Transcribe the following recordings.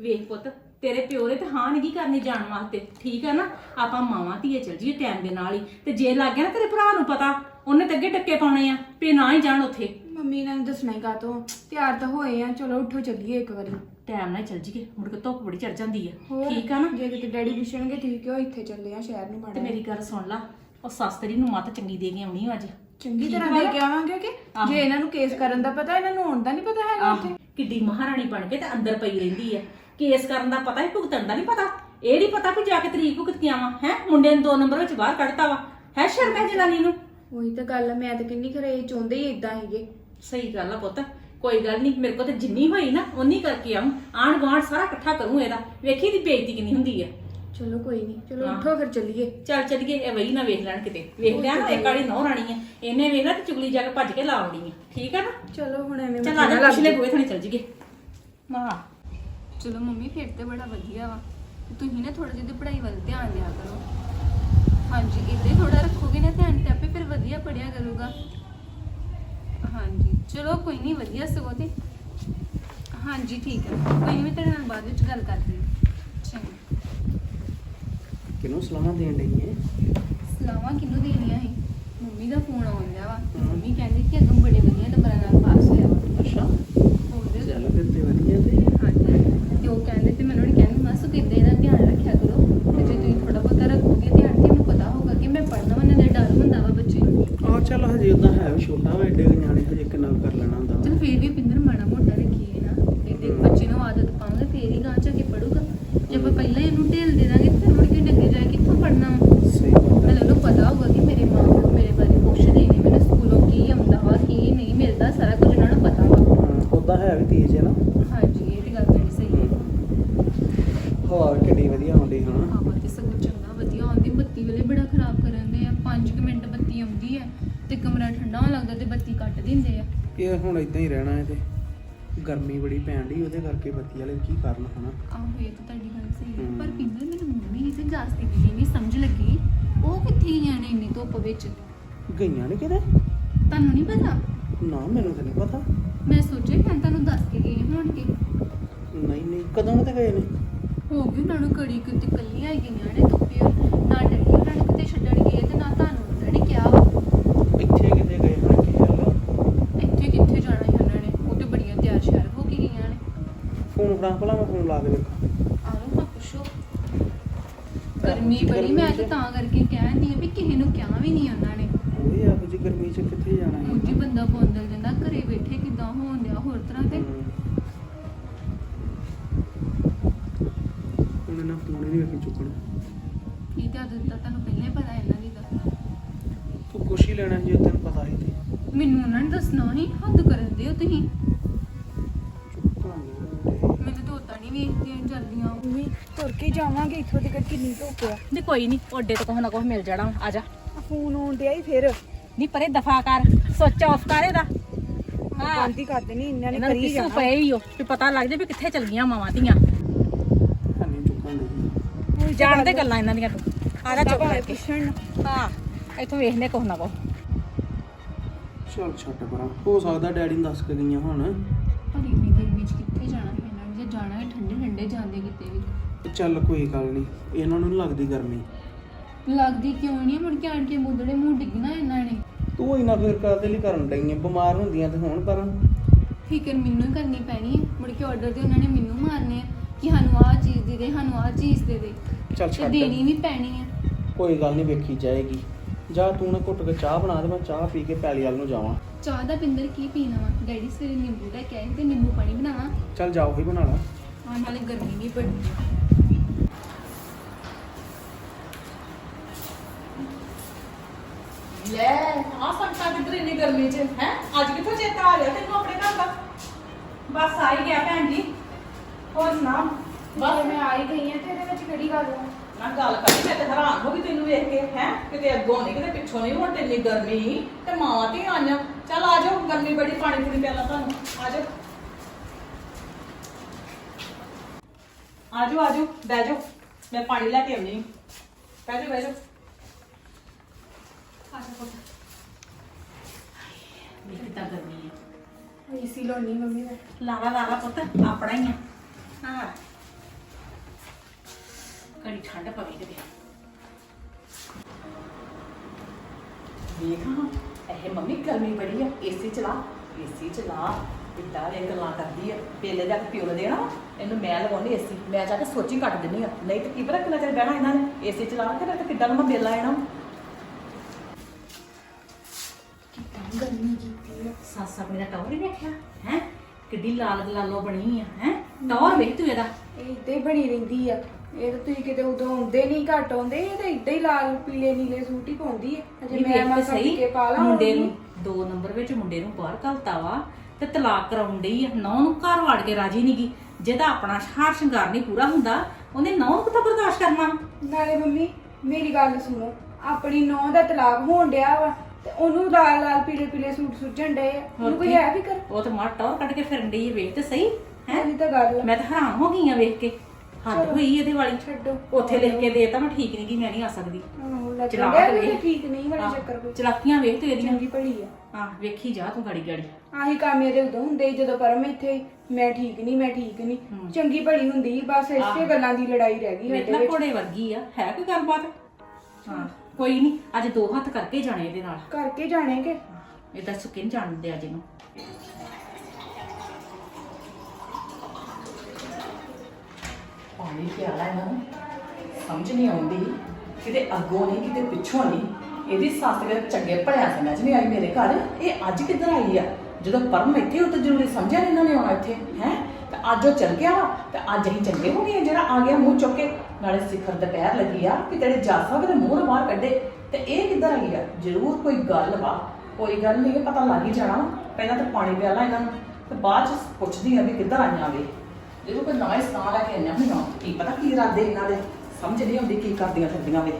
ਵੇਖ ਪੁੱਤ ਤੇਰੇ ਪਿਓ ਨੇ ਤੇ ਹਾਂ ਨਹੀਂ ਕਰਨੀ ਜਾਣ ਵਾਸਤੇ। ਠੀਕ ਆ ਨਾ? ਆਪਾਂ ਮਾਵਾਂ ਧੀਏ ਚਲ ਜੀਏ ਟਾਈਮ ਦੇ ਨਾਲ ਹੀ। ਤੇ ਜੇ ਲੱਗ ਗਿਆ ਨਾ ਤੇਰੇ ਭਰਾ ਨੂੰ ਪਤਾ ਉਹਨੇ ਤੇ ਅੱਗੇ ਟੱਕੇ ਪਾਉਣੇ ਆ ਵੀ ਨਾ ਹੀ ਜਾਣ ਉੱਥੇ। ਮੰਮੀ ਨੇ ਦੱਸਣਾ ਹੀ ਕਾਤੋਂ ਤਿਆਰ ਤਾਂ ਹੋਏ ਆ ਚਲੋ ਉੱਠੋ ਚੱਲੀਏ ਇੱਕ ਵਾਰੀ। ਟਾਈਮ ਨਾਲ ਚਲ ਜੀਏ ਮੁੜ ਕੇ ਧੁੱਪ ਬੜੀ ਚੜ ਜਾਂਦੀ ਆ। ਹੋਰ? ਠੀਕ ਆ ਨਾ? ਜੇ ਕਿਤੇ ਡੈਡੀ ਪੁੱਛਣਗੇ ਠੀਕ ਹੈ ਇੱਥੇ ਚੱਲੇ ਆ ਸ਼ਹਿਰ ਨੂੰ ਤੇ ਮਾੜਾ ਮੇਰੀ ਗੱਲ ਸੁਣ ਲਾ ਉਹ ਸੱਸ ਤੇਰੀ ਨੂੰ ਮੱਤ ਚੰਗੀ ਦੇ ਕੇ ਆਉਣੀ ਓ ਅੱਜ। ਚੰਗੀ ਤਰ੍ਹਾਂ ਨਾ? ਕੇ ਆਵਾਂਗੇ ਕਿ? ਆਹੋ। ਜੇ ਇਹਨਾਂ ਨੂੰ ਕੇਸ ਕਰਨ ਦਾ ਪਤਾ ਇਹਨਾਂ ਨੂੰ ਆਉਣ ਦਾ ਨਹੀਂ ਪਤਾ ਹੈਗਾ ਆਹ। ਉੱਥੇ। ਕਿੱਡੀ ਮਹਾਰਾਣੀ ਬਣ ਕੇ ਤੇ ਅੰਦਰ ਪਈ ਰਹਿੰਦੀ ਆ। ਕੇਸ ਕਰਨ ਦਾ ਪਤਾ ਹੀ ਭੁਗਤਣ ਦਾ ਨਹੀਂ ਪਤਾ। ਇਹ ਨਹੀਂ ਪਤਾ ਵੀ ਜਾ ਕੇ ਤਰੀਕ ਭੁਗਤ ਕੇ ਆਵਾਂ। ਹੈ? ਮੁੰਡੇ ਨੂੰ ਦੋ ਨੰਬਰ ਵਿੱਚ ਬਾਹਰ ਕੱਢਤਾ ਵਾ। ਹੈ ਸ਼ਰਮ ਹੈ ਜਨਾਨੀ ਨੂੰ? ਉਹੀ ਤਾਂ ਗੱਲ ਆ, ਮੈਂ ਤਾਂ ਕਿੰਨੀ ਖਰੇ ਇਹ ਚਾਹੁੰਦੇ ਹੀ ਇਦਾਂ ਹੈਗੇ ਸਹੀ ਗੱਲ ਆ ਪੁੱਤ। ਕੋਈ ਗੱਲ ਨਹੀਂ ਮੇਰੇ ਕੋਲ ਤੇ ਜਿੰਨੀ ਹੋਈ ਨਾ ਉਨੀ ਕਰਕੇ ਆਉਂ ਆਣ ਗੁਆਂਢ ਸਾਰਾ ਇਕੱਠਾ ਕਰੂੰ ਇਹਦਾ। ਵੇਖੀ ਦੀ ਬੇਇੱਜ਼ਤੀ ਕਿੰਨੀ ਹੁੰਦੀ ਆ। ਚਲੋ ਕੋਈ ਨਹੀਂ ਚਲੋ ਹਾਂ। ਉੱਠੋ ਫਿਰ ਚੱਲੀਏ। ਚੱਲ ਚੱਲੀਏ ਇਹ ਵਈ ਨਾ ਵੇਖ ਲੈਣ ਕਿਤੇ। ਵੇਖ ਲਿਆ ਨਾ ਇੱਕ ਵਾਲੀ ਨੌ ਰਾਣੀ ਆ। ਇਹਨੇ ਵੇਖ ਲਿਆ ਤੇ ਚੁਗਲੀ ਜਾ ਕੇ ਭੱਜ ਕੇ ਲਾ ਆਉਣੀ ਆ। ਠੀਕ ਆ ਨਾ? ਚਲੋ ਹੁਣ ਐਵੇਂ ਚੱਲ ਮੱਥਾ ਆ ਨਾ ਜਾ। ਬੂਹੇ ਥਾਣੀ ਚੱਲ ਜੀਏ ਵਾਹ ਚਲੋ ਮੰਮੀ ਫਿਰ ਤੇ ਬੜਾ ਵਧੀਆ ਵਾ। ਤੇ ਤੁਸੀਂ ਨਾ ਥੋੜਾ ਜਿਹੀ ਪੜ੍ਹਾਈ ਵੱਲ ਧਿਆਨ ਦਿਆ ਕਰੋ। ਹਾਂਜੀ ਇੱਦਾਂ ਥੋੜਾ ਰੱਖੋਗੇ ਨਾ ਧਿਆਨ ਤੇ ਆਪੇ ਫਿਰ ਵਧੀਆ ਪੜਿਆ ਕਰੂਗਾ। ਹਾਂਜੀ ਚਲੋ ਕੋਈ ਨਹੀਂ ਵਧੀਆ ਸਗੋਂ ਤੇ। ਹਾਂਜੀ ਠੀਕ ਹੈ। ਕੋਈ ਨਹੀਂ ਮੈਂ ਤੁਹਾਡੇ ਨਾਲ ਬਾਅਦ ਵਿੱਚ ਗੱਲ ਕਰਦੀ ਹਾਂ। ਚੰਗਾ। ਕਿਹਨੂੰ ਸਲਾਹਾਂ ਦੇਣ ਡਈ ਏ? ਸਲਾਹਾਂ ਕਿਹਨੂੰ ਦੇਣੀਆਂ ਸੀ? ਮੰਮੀ ਦਾ ਫੋਨ ਆਉਂਦਾ ਵਾ। ਤੇ ਮੰਮੀ ਕਹਿੰਦੀ ਕਿ ਅਗਮ ਬੜੇ ਵਧੀਆ ਨੰਬਰਾਂ ਨਾਲ ਪਾਸ ਹੋਇਆ ਵਾ ਅੱਛਾ ਉਹਦੇ ਚੱਲ ਫਿਰ ਤੇ ਵਧੀਆ ਤੇ ਹਾਂਜੀ ਤੇ ਉਹ ਕਹਿੰਦੇ ਤੇ ਮੈਨੂੰ ਨਹੀਂ ਕਹਿੰਦੇ ਮਾਸੂ ਕਿੱਦਾਂ ਇਹਦਾ ਧਿਆਨ ਰੱਖਿਆ ਕਰੋ ਤੇ ਜੇ ਤੁਸੀਂ ਥੋੜਾ ਬਹੁਤਾ ਰੱਖੋਗੇ ਧਿਆਨ ਤੇ ਮੈਨੂੰ ਪਤਾ ਹੋਊਗਾ ਕਿ ਮੈਂ ਪੜ੍ਹਨਾ ਵਾ ਨਾਲੇ ਡਰ ਹੁੰਦਾ ਵਾ ਬੱਚੇ ਨੂੰ ਆ ਚੱਲ ਹਜੇ ਉਦਾਂ ਹੈ ਵੀ ਛੋਟਾ ਵਾ ਐਡੇ ਕੁ ਨਿਆਣੇ ਹਜੇ ਕਿੰਨਾ ਕੁ ਕਰ ਲੈਣਾ ਹੁੰਦਾ ਚਲ ਵਾ। ਫੇਰ ਵੀ ਪਿੰਦਰ ਮਾੜਾ ਮੋਟਾ ਰੱਖੀਏ ਨਾ ਤੇ ਤੇ ਬੱਚੇ ਨੂੰ ਆਦਤ ਪਾਵਾਂਗੇ ਫੇਰ ਹੀ ਗਾਂ ਚ ਕੇ ਪੜੂਗਾ ਜੇ ਆਪਾਂ ਪਹਿਲਾਂ ਹੀ ਇਹਨੂੰ ਢੇਲ ਦੇ ਦਾਂਗੇ ਤੇ ਫਿਰ ਮੁੜ ਕੇ ਡੱਗੇ ਜਾਏ ਕਿੱਥੋਂ ਪੜਨਾ ਸਹੀ ਗੱਲ ਆ। ਨਾਲੇ ਉਹਨੂੰ ਪਤਾ ਹੋਊਗਾ ਕਿ ਮੇਰੇ ਮਾਂ ਪਿਓ ਮੇਰੇ ਬਾਰੇ ਪੁੱਛਦੇ ਨੇ ਮੈਨੂੰ ਸਕੂਲੋਂ ਕੀ ਆਉਂਦਾ ਵਾ ਕੀ ਨਹੀਂ ਮਿਲਦਾ ਸਾਰਾ ਕੁਝ ਉਹਨਾਂ ਨੂੰ ਪਤਾ ਵਾ ਹਾਂ ਉਦਾਂ ਹੈ ਵੀ ਤੇਜ਼ ਹੈ ਨਾ ਹਾਂਜੀ ਇਹ ਵੀ ਗੱਲ ਤੁਹਾਡੀ ਸਹੀ ਹੈ ਹਵਾ ਵੀ ਕਿੱਡੀ ਵਧੀਆ ਆਉਂਦੀ ਹਾਂ ਹਵਾ ਤੇ ਸਗੋਂ ਚੰਗਾ ਵਧੀਆ ਆਉਂਦੀ ਬੱਤੀ ਵੇਲੇ ਬੜਾ ਖਰਾਬ ਕਰਨ ਦੇ ਆ 5 ਮਿੰਟ ਬੱਤੀ ਆਉਂਦੀ ਹੈ ਤੇ ਕਮਰਾ ਠੰਡਾ ਹੋਣ ਲੱਗਦਾ ਤੇ ਬੱਤੀ ਕੱਟ ਦਿੰਦੇ ਆ ਇਹ ਹੁਣ ਇਦਾਂ ਹੀ ਰਹਿਣਾ ਹੈ ਤੇ ਗਰਮੀ ਬੜੀ ਪੈਣ ਡਈ ਉਹਦੇ ਕਰਕੇ ਬੱਤੀ ਵਾਲੇ ਕੀ ਕਰਨ ਹਨਾ? ਆਹੋ ਇਹ ਤਾਂ ਤੁਹਾਡੀ ਗੱਲ ਸਹੀ ਹੈ। ਪਰ ਪਿੰਦਰ ਮੈਨੂੰ ਮੰਮੀ ਦੀ ਤੇ ਜਾਸਤੀ ਦੀ ਨਹੀਂ ਸਮਝ ਲੱਗੀ। ਉਹ ਕਿੱਥੇ ਗਈਆਂ ਨੇ ਇੰਨੀ ਧੁੱਪ ਵਿੱਚ? ਗਈਆਂ ਨੇ ਕਿਤੇ? ਤੁਹਾਨੂੰ ਨਹੀਂ ਪਤਾ? ਨਾ ਮੈਨੂੰ ਤਾਂ ਨਹੀਂ ਪਤਾ। ਮੈਂ ਸੋਚਿਆ ਕਿ ਤੁਹਾਨੂੰ ਦੱਸ ਕੇ ਗਏ ਹੋਣਗੇ ਨਹੀਂ ਨਹੀਂ ਕਦੋਂ ਤੇ ਗਏ ਨੇ? ਹੋ ਗਈ ਉਹਨਾਂ ਨੂੰ ਕੜੀ ਕਿਤੇ ਕੱਲੀਆਂ ਗਈਆਂ ਨੇ ਧੁੱਪੇ ਨਾ ਡੈਡੀ ਉਹਨਾਂ ਨੂੰ ਕਿਤੇ ਛੱਡਣ ਗਏ ਤੇ ਨਾ ਤੁਹਾਨੂੰ ਉਹਨਾਂ ਨੇ ਕਿਹਾ ਵਾ। ਇੱਥੇ ਕਿਤੇ ਗਏ ਹੋਣ ਕੀ ਗੱਲ ਇੱਥੇ ਕਿੱਥੇ ਜਾਣਾ ਸੀ ਉਹਨਾਂ ਨੇ ਉਹ ਤੇ ਬੜੀਆਂ ਤਿਆਰ ਸ਼ਿਆਰ ਹੋ ਕੇ ਗਈਆਂ ਨੇ ਫੜਾ ਭਲਾ ਮੈਂ ਫੋਨ ਲਾ ਕੇ ਵੇਖਾਂ ਆਰੋ ਹਾਂ ਪੁੱਛੋ। ਗਰਮੀ ਬੜੀ ਮੈਂ ਤਾਂ ਤਾਂ ਕਰਕੇ ਕਹਿੰਦੀ ਆ ਵੀ ਕਿਸੇ ਨੂੰ ਕਿਹਾ ਵੀ ਨਹੀਂ ਉਹਨਾਂ ਨੇ। ਉਹ ਇਹੋ ਜਿਹੀ ਗਰਮੀ ਚ ਕਿੱਥੇ ਜਾਣਾ ਹੈ? ਮੁੱਝੀ ਬੰਦਾ ਬੋਂਦਲ ਜਾਂਦਾ ਘਰੇ ਬੈਠੇ ਕਿਦਾਂ ਹੋਣ ਡਿਆ ਹੋਰ ਤਰ੍ਹਾਂ ਤੇ। ਹੁਣ ਇਹਨਾਂ ਫੋਨ ਹੀ ਨਹੀਂ ਵੇਖੀ ਚੁੱਕਣਾ। ਕੀ ਤੇ ਆਦਤ ਤੁਹਾਨੂੰ ਪਹਿਲਾਂ ਹੀ ਪਤਾ ਇਹਨਾਂ ਦੀ ਤਾਂ ਤੂੰ ਕੁਛ ਹੀ ਲੈਣਾ ਸੀ ਜੇ ਤੈਨੂੰ ਪਤਾ ਹੀ ਤੇ ਮੈਨੂੰ ਉਹਨਾਂ ਨੇ ਦੱਸਣਾ ਨਹੀਂ ਹੱਦ ਕਰਨ ਦੇ ਹੋ ਤੁਸੀਂ। ਤੁਰ ਕੇ ਜਾਵਾਂਗੇ ਇੱਥੋਂ ਤੱਕ ਕਿੰਨੀ ਧੁੱਪ ਆ। ਨਹੀਂ ਕੋਈ ਨਹੀਂ ਓਡੇ ਤੋਂ ਕੋਹ ਨਾ ਕੋਹ ਮਿਲ ਜਾਣਾ ਆ ਜਾ। ਆ ਫੋਨ ਆਉਣ ਡਿਆ ਹੀ ਫਿਰ। ਨਹੀਂ ਪਰੇ ਦਫਾ ਕਰ ਸੋਚ ਆਫ ਕਰ ਇਹਦਾ। ਹਾਂ। ਬੰਦ ਕਰ ਦੇਣੀ ਇਹਨਾਂ ਨੇ ਇਹਨਾਂ ਨੂੰ ਕਰੀ ਪਿੱਛੂ ਜਾਣਾ। ਪਏ ਹੀ ਹੋ ਵੀ ਪਤਾ ਲੱਗ ਜੇ ਵੀ ਕਿੱਥੇ ਚਲ ਗਈਆਂ ਮਾਵਾਂ ਧੀਆਂ। ਨਹੀਂ ਚੁੱਕਾਂਗੇ ਜਾਣਦੇ ਗੱਲਾਂ ਇਹਨਾਂ ਦੀਆਂ ਤੂੰ। ਆ ਜਾ ਚੁੱਪ ਕਰਕੇ। ਪੁੱਛਣ। ਹਾਂ ਇੱਥੋਂ ਵੇਖਨੇ ਕੋਹ ਨਾ ਕੋਹ। ਚਲ ਛੱਡ ਪਰਾਂ। ਹੋ ਸਕਦਾ ਡੈਡੀ ਨੂੰ ਦੱਸ ਕੇ ਗਈਆਂ ਹੁਣ। ਪਰ ਇੰਨੀ ਗਰਮੀ 'ਚ ਕਿੱਥੇ ਜਾਣਾ? ਜਾਣਾ ਹੈ ਠੰਡੇ ਠੰਡੇ ਜਾਂਦੇ ਕਿਤੇ ਵੀ। ਚੱਲ ਕੋਈ ਗੱਲ ਨਹੀਂ ਇਹਨਾਂ ਨੂੰ ਨੀ ਲੱਗਦੀ ਗਰਮੀ। ਲੱਗਦੀ ਕਿਉਂ ਨਹੀਂ ਮੁੜ ਕੇ ਆਣ ਕੇ ਮੁੱਦੜੇ ਮੂੰਹ ਡਿੱਗਣਾ ਇਹਨਾਂ ਨੇ। ਤੂੰ ਇੰਨਾ ਫਿਰ ਕਾਹਦੇ ਲਈ ਕਰਨ ਡਈ ਆਂ? ਬਿਮਾਰ ਹੁੰਦੀਆਂ ਤੇ ਹੁਣ ਪਰ। ਫਿਕਰ ਮੈਨੂੰ ਹੀ ਕਰਨੀ ਪੈਣੀ ਹੈ ਮੁੜ ਕੇ ਆਰਡਰ ਤੇ ਉਹਨਾਂ ਨੇ ਮੈਨੂੰ ਮਾਰਨੇ ਆ ਕਿ ਸਾਨੂੰ ਆਹ ਚੀਜ਼ ਦੇ ਦੇ ਸਾਨੂੰ ਆਹ ਚੀਜ਼ ਦੇ ਦੇ। ਚੱਲ ਤੇ ਛੱਡ। ਦੇਣੀ ਵੀ ਪੈਣੀ ਹੈ ਕੋਈ ਗੱਲ ਨਹੀਂ ਵੇਖੀ ਜਾਏਗੀ। ਜਾ ਤੂੰ ਨਾ ਘੁੱਟ ਕੇ ਚਾਹ ਬਣਾ ਦੇ ਮੈਂ ਚਾਹ ਪੀ ਕੇ ਪੈਲੀ ਵੱਲ ਨੂੰ ਜਾਵਾਂ। ਚਾਹ ਦਾ ਪਿੰਦਰ ਕੀ ਪੀਣਾ ਵਾ? ਡੈਡੀ ਸਵੇਰੇ ਨਿੰਬੂ ਲੈ ਕੇ ਆਏ ਤੇ ਨਿੰਬੂ ਪਾਣੀ ਬਣਾਵਾ? ਚੱਲ ਜਾਓ ਹੀ ਬਣਾ ਲਾ। ਹਾਂ ਨਾਲੇ ਗਰਮੀ ਵੀ ਬੜੀ ਹੈ ਲੈ ਆ ਸੰਕਾ ਕਿੱਧਰ ਇੰਨੀ ਗਰਮੀ 'ਚ? ਹੈ? ਅੱਜ ਕਿੱਥੋਂ ਚੇਤਾ ਆ ਗਿਆ ਤੈਨੂੰ ਆਪਣੇ ਘਰ ਦਾ? ਬਸ ਆ ਹੀ ਗਿਆ ਭੈਣ ਜੀ। ਹੋਰ ਸੁਣਾ? ਬਸ ਮੈਂ ਆ ਹੀ ਗਈ ਆ ਤੇ ਇਹਦੇ ਵਿੱਚ ਕਿਹੜੀ ਗੱਲ ਆ? ਨਾ ਗੱਲ ਕਰੀ ਮੈਂ ਤੇ ਹੈਰਾਨ ਹੋ ਗਈ ਤੈਨੂੰ ਵੇਖ ਕੇ ਹੈ? ਕਿਤੇ ਅੱਗੋਂ ਨਹੀਂ ਕਿਤੇ ਪਿੱਛੋਂ ਨਹੀਂ ਹੁਣ ਤੇ ਇੰਨੀ ਗਰਮੀ। ਤੇ ਮਾਵਾਂ ਤੇ ਆਈਆਂ। ਚੱਲ ਆ ਜਾਓ ਗਰਮੀ ਬੜੀ ਪਾਣੀ ਪੂਣੀ ਪਿਆਲਾ ਤੁਹਾਨੂੰ। ਆ ਜਾਓ। ਆ ਜਾਓ ਆ ਜਾਓ ਬਹਿ ਜਾਓ। ਮੈਂ ਪਾਣੀ ਲੈ ਕੇ ਆਉਣੀ ਹਾਂ। ਬਹਿ ਜਾਓ ਬਹਿ ਜਾਓ। ਆ ਜਾਓ ਪੁੱਤ। ਕਿਤਾ ਗਰਮੀ ਹੈ। ਏਸੀ ਲਾਉਣੀ ਮੰਮੀ ਨੇ ਲਾਵਾ ਲਾਵਾ ਪੁੱਤ ਆਪਣਾ ਹੀ ਆ। ਠੰਡ ਪਵੇ ਕਿਤੇ ਵੇਖ ਹਾਂ, ਇਹ ਮੰਮੀ ਗਰਮੀ ਬੜੀ ਆ ਏਸੀ ਚਲਾ ਏਸੀ ਚਲਾ ਕਿੱਦਾਂ ਇਹ ਗੱਲਾਂ ਕਰਦੀ ਆ ਪੇਲੇ ਦਾ ਪਿਓ ਦੇਣਾ ਇਹਨੂੰ ਮੈਂ ਲਵਾਉਣੀ ਏਸੀ ਮੈਂ ਜਾ ਕੇ ਸੋਚੀ ਕੱਟ ਦਿੰਨੀ ਆ, ਨਹੀਂ ਤੇ ਕੀ ਪਤਾ ਕਿੰਨਾ ਚਿਰ ਬਹਿਣਾ ਇਹਨਾਂ ਨੇ ਏਸੀ ਚਲਾ ਕੇ ਤੇ ਕਿੱਦਾਂ ਦਾ ਮੈਂ ਬਿੱਲ ਆ ਜਾਣਾ ਗਰਮੀ ਕੀਤੀ ਆ? ਸੱਸ ਆਪਣੀ ਦਾ ਟੌਰ ਹੀ ਵੇਖਿਆ, ਹੈ? ਕਿੱਡੀ ਲਾਲ ਗਲਾਲੋ ਬਣੀ ਆ, ਹੈ? ਟੌਰ ਵੇਖ ਤੂੰ ਇਹਦਾ। ਇਹ ਇੱਦਾਂ ਹੀ ਬਣੀ ਰਹਿੰਦੀ ਆ। ਇਹ ਤਾਂ ਤੁਸੀਂ ਕਿਤੇ ਉਦੋਂ ਆਉਂਦੇ ਨਹੀਂ ਘੱਟ ਆਉਂਦੇ ਇਹ ਤਾਂ ਇੱਦਾਂ ਹੀ ਲਾਲ ਪੀਲੇ ਨੀਲੇ ਸੂਟ ਹੀ ਪਾਉਂਦੀ ਹੈ। ਅਜੇ ਮੈਂ ਵੇਖ ਤੇ ਮਾਸਾ ਸਹੀ। ਕੇ ਪਾ ਲਾ ਮੁੰਡੇ ਨੂੰ ਦੋ ਨੰਬਰ ਵਿੱਚ ਮੁੰਡੇ ਨੂੰ ਬਾਹਰ ਘਲਤਾ ਵਾ ਤੇ ਤਲਾਕ ਕਰਾਉਣ ਡਈ ਆ। ਨੌ ਨੂੰ ਘਰ ਵੜ ਕੇ ਰਾਜੀ ਨਹੀਂਗੀ ਜਿਹਦਾ ਆਪਣਾ ਹਾਰ ਸ਼ਿੰਗਾਰ ਨਹੀਂ ਪੂਰਾ ਹੁੰਦਾ ਉਹਨੇ ਨੌ ਨੂੰ ਕਿੱਥੋਂ ਬਰਦਾਸ਼ਤ ਕਰਨਾ? ਨਾਲੇ ਮੰਮੀ ਮੇਰੀ ਗੱਲ ਸੁਣੋ ਆਪਣੀ ਨੌਂ ਦਾ ਤਲਾਕ ਹੋਣ ਡਿਆ ਵਾ ਤੇ ਉਹਨੂੰ ਲਾਲ ਲਾਲ ਪੀਲੇ ਪੀਲੇ ਸੂਟ ਸੁੱਜਣ ਡਏ ਆ। ਉਹਨੂੰ ਕੋਈ ਹੈ ਫਿਕਰ? ਉਹ ਤੇ ਮਾਰ ਟੌਰ ਕੱਢ ਕੇ ਫਿਰਨ ਡਈ ਆ ਵੇਖ ਤੇ ਸਹੀ ਹੈ? ਇਹ ਤਾਂ ਗੱਲ ਆ। ਮੈਂ ਤਾਂ ਹੈਰਾਨ ਹੋ ਗਈ ਆ ਵੇਖ ਕੇ। ਹੱਦ ਹੋਈ ਇਹਦੇ ਵਾਲੀ। ਛੱਡੋ। ਉੱਥੇ ਲਿਖ ਕੇ ਦੇਤਾ ਮੈਂ ਠੀਕ ਨਹੀਂ ਗਈ ਮੈਂ ਨਹੀਂ ਆ ਸਕਦੀ। ਆਹੋ, ਲੱਗਣ ਚਲਾਕ ਡਿਆ ਵੀ ਵੇਖ। ਤਾਂ ਠੀਕ ਨਹੀਂ ਵਾਲੀ ਆਹ, ਚੱਕਰ ਕੋਈ। ਚਲਾਕੀਆਂ ਵੇਖ ਤੂੰ ਇਹਦੀਆਂ। ਚੰਗੀ ਭਲੀ ਆ। ਹਾਂ ਵੇਖੀ ਜਾ ਤੂੰ ਗਾੜੀ ਗਾੜੀ। ਆਹੀ ਕੰਮ ਇਹਦੇ ਉਦੋਂ ਹੁੰਦੇ ਸੀ ਜਦੋਂ ਪਰਮ ਇੱਥੇ ਸੀ। ਮੈਂ ਠੀਕ ਨਹੀਂ ਮੈਂ ਠੀਕ ਨਹੀਂ ਹਮ। ਚੰਗੀ ਭਲੀ ਹੁੰਦੀ ਸੀ, ਬਸ ਇਸੇ ਆਹ। ਗੱਲਾਂ ਦੀ ਲੜਾਈ ਰਹਿ ਗਈ ਸਾਡੇ ਲੈ ਵਿੱਚ। ਘੋੜੇ ਵਰਗੀ ਆ ਹੈ ਕੋਈ ਗੱਲਬਾਤ? ਹਾਂ ਕੋਈ ਨਹੀਂ ਅੱਜ ਦੋ ਹੱਥ ਕਰਕੇ ਜਾਣੇ ਇਹਦੇ ਨਾਲ। ਕਰਕੇ ਜਾਣੇ ਕਿ? ਇਹ ਤਾਂ ਸੁੱਕੇ ਨੀ ਜਾਣ ਦਿਆ ਪਾਣੀ ਪਿਆਲਾ ਇਹਨਾਂ ਨੂੰ, ਸਮਝ ਨਹੀਂ ਆਉਂਦੀ, ਕਿਤੇ ਅੱਗੋਂ ਨਹੀਂ, ਕਿਤੇ ਪਿੱਛੋਂ ਨਹੀਂ। ਇਹਦੀ ਸੱਸ ਦੇ ਚੰਗੇ ਭਲਿਆ ਸਮਝ ਨਹੀਂ ਆਈ ਮੇਰੇ ਘਰ, ਇਹ ਅੱਜ ਕਿੱਧਰ ਆਈ ਆ? ਜਦੋਂ ਪਰਮ ਇੱਥੇ ਉਹ ਤਾਂ ਜ਼ਰੂਰੀ ਸਮਝਿਆ ਨੀ ਇਹਨਾਂ ਨੇ ਆਉਣਾ ਇੱਥੇ, ਹੈ? ਤੇ ਅੱਜ ਉਹ ਚਲ ਗਿਆ ਵਾ, ਤੇ ਅੱਜ ਅਸੀਂ ਚੰਗੇ ਹੋ ਗਏ ਜਿਹੜਾ ਆ ਗਿਆ ਮੂੰਹ ਚੁੱਕ ਕੇ। ਨਾਲੇ ਸਿਖਰ ਦੁਪਹਿਰ ਲੱਗੀ ਆ ਕਿ ਤੇਰੇ ਜਾਸਾ ਕਿਤੇ ਮੂੰਹ ਬਾਹਰ ਕੱਢੇ। ਤੇ ਇਹ ਕਿੱਧਰ ਆਈ ਆ? ਜ਼ਰੂਰ ਕੋਈ ਗੱਲ ਵਾ। ਕੋਈ ਗੱਲ ਨਹੀਂ, ਇਹ ਪਤਾ ਲੱਗ ਹੀ ਜਾਣਾ ਪਹਿਲਾਂ ਤਾਂ ਪਾਣੀ ਪਿਆਲਾ ਇਹਨਾਂ ਨੂੰ, ਤੇ ਬਾਅਦ ਚ ਪੁੱਛਦੀ ਆ ਵੀ ਕਿੱਧਰ ਆਈਆਂ ਵੇ। ਜਦੋਂ ਕੋਈ ਨਵਾਂ ਸਥਾਨ ਲੈ ਕੇ ਆਈਆਂ ਹੋਈਆਂ ਕੀ ਪਤਾ ਕੀ ਇਰਾਦੇ ਇਹਨਾਂ ਦੇ ਸਮਝ ਨਹੀਂ ਆਉਂਦੀ ਕੀ ਕਰਦੀਆਂ ਫਿਰਦੀਆਂ ਵੇ।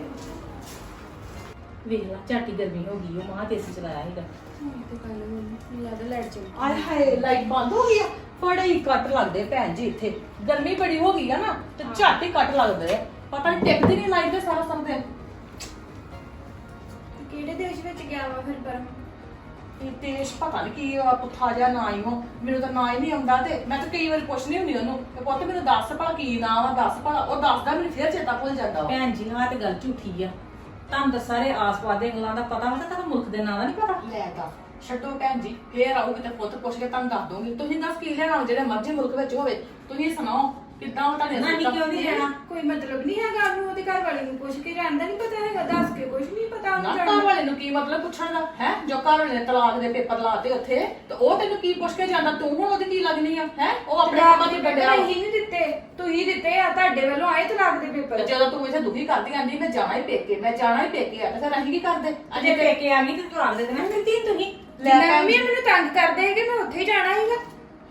ਵੇਖ ਲਾ ਝਾਟੀ ਗਰਮੀ ਹੋ ਗਈ ਉਹ ਮਾਂ ਤੇ ਅਸੀਂ ਚਲਾਇਆ ਸੀਗਾ। ਤੇ ਕੱਲ ਮੈਨੂੰ ਲੱਗਦਾ ਲਾਈਟ ਚਲ ਆਏ ਹਾਏ ਲਾਈਟ ਬੰਦ ਹੋ ਗਈ ਆ। ਬੜੇ ਹੀ ਕੱਟ ਲੱਗਦੇ ਭੈਣ ਜੀ ਇੱਥੇ। ਗਰਮੀ ਬੜੀ ਹੋ ਗਈ ਆ ਨਾ ਤੇ ਝੱਟ ਹੀ ਕੱਟ ਲੱਗਦੇ ਆ। ਪਤਾ ਨਹੀਂ ਟਿਕਦੀ ਨਹੀਂ ਲਾਈਟ ਤੇ ਸਾਰਾ ਸਾਰਾ ਦਿਨ ਕਿਹੜੇ ਦੇਸ਼ ਵਿੱਚ ਗਿਆ ਵਾ ਫਿਰ ਪਰਮ ਇਹ ਦੇਸ਼ ਪਤਾ ਨਹੀਂ ਕੀ ਆ ਪੁੱਠਾ ਜਿਹਾ ਨਾ ਹੀ ਹੋ। ਮੈਨੂੰ ਤਾਂ ਨਾ ਹੀ ਨਹੀਂ ਆਉਂਦਾ ਤੇ ਮੈਂ ਤਾਂ ਕਈ ਵਾਰ ਪੁੱਛਣੀ ਹੁੰਦੀ ਉਹਨੂੰ ਤੇ ਪੁੱਤ ਮੈਨੂੰ ਦੱਸ ਭਲਾ ਕੀ ਨਾਮ ਆ ਦੱਸ ਭਲਾ ਉਹ ਦੱਸਦਾ ਮੈਨੂੰ ਫਿਰ ਚੇਤਾ ਭੁੱਲ ਜਾਂਦਾ ਭੈਣ ਜੀ ਆਹ ਤੇ ਗੱਲ ਝੂਠੀ ਆ। ਤੁਹਾਨੂੰ ਤਾਂ ਸਾਰੇ ਆਸ-ਪਾਸ ਦੇ ਗੱਲਾਂ ਦਾ ਪਤਾ ਵਾ ਤਾਂ ਤੁਹਾਨੂੰ ਮੁਲਕ ਦੇ ਨਾਂ ਦਾ ਨਹੀਂ ਪਤਾ। ਲੈ ਤਾਂ ਛੱਡੋ ਭੈਣ ਜੀ ਫੇਰ ਆਓ ਕਿਤੇ ਪੁੱਤ ਪੁੱਛ ਕੇ ਤੁਹਾਨੂੰ ਦੱਸ ਦੂੰਗੀ ਤੁਸੀਂ ਦੱਸ ਕੀ ਲੈਣਾ ਜਿਹੜੇ ਮਰਜ਼ੀ ਮੁਲਕ ਵਿੱਚ ਹੋਵੇ। ਤੁਸੀਂ ਸੁਣਾਓ। ਕਿੱਦਾਂ ਉਹ ਤੁਹਾਡੇ ਨਾਲ ਕਿਉਂ ਨਹੀਂ ਲੈਣਾ ਕੋਈ ਮਤਲਬ ਨਹੀਂ ਹੈਗਾ ਉਹਨੂੰ ਉਹਦੇ ਘਰ ਵਾਲੇ ਨੂੰ ਪੁੱਛ ਕੇ ਜਾਣਦਾ ਨਹੀਂ ਪਤਾ ਹੈਗਾ ਦੱਸ ਕੇ ਕੁਝ ਨਹੀਂ ਪਤਾ ਨਾ ਉਹਨੂੰ ਘਰ ਜਾਣਦਾ ਵਾਲੇ ਨੂੰ ਕੀ ਮਤਲਬ ਪੁੱਛਣ ਦਾ? ਹੈ? ਜੋ ਘਰ ਵਾਲੇ ਨੇ ਤਲਾਕ ਦੇ ਪੇਪਰ ਲਾਤੇ ਉੱਥੇ ਤੇ ਉਹ ਤੈਨੂੰ ਕੀ ਪੁੱਛ ਕੇ ਜਾਂਦਾ? ਤੂੰ ਹੁਣ ਉਹਦੀ ਕੀ ਲੱਗਣੀ ਆ? ਹੈ? ਉਹ ਆਪਣੇ ਤਲਾਕ ਕੰਮਾਂ ਦੇ ਦੀ ਪੇਪਰ ਵੱਡਿਆ ਅਸੀਂ ਨਹੀਂ ਦਿੱਤੇ। ਤੁਸੀਂ ਦਿੱਤੇ ਆ ਤੁਹਾਡੇ ਵੱਲੋਂ ਆਏ ਤਲਾਕ ਦੇ ਤੇ ਪੇਪਰ ਜਦੋਂ ਤੂੰ ਇੱਥੇ ਦੁਖੀ ਕਰਦੀ ਆਂਦੀ ਮੈਂ ਜਾਣਾ ਹੀ ਪੇਕੇ ਮੈਂ ਜਾਣਾ ਹੀ ਪੇਕੇ ਆ ਤੇ ਫਿਰ ਅਸੀਂ ਕੀ ਕਰਦੇ? ਅਜੇ ਪੇਕੇ ਆ ਗਈ ਤੇ ਮਿਲਦੀ ਤੁਸੀਂ। ਮੈਨੂੰ ਤੰਗ ਕਰਦੇ ਹੈਗੇ ਮੈਂ ਉੱਥੇ ਹੀ ਜਾਣਾ ਹੈਗਾ।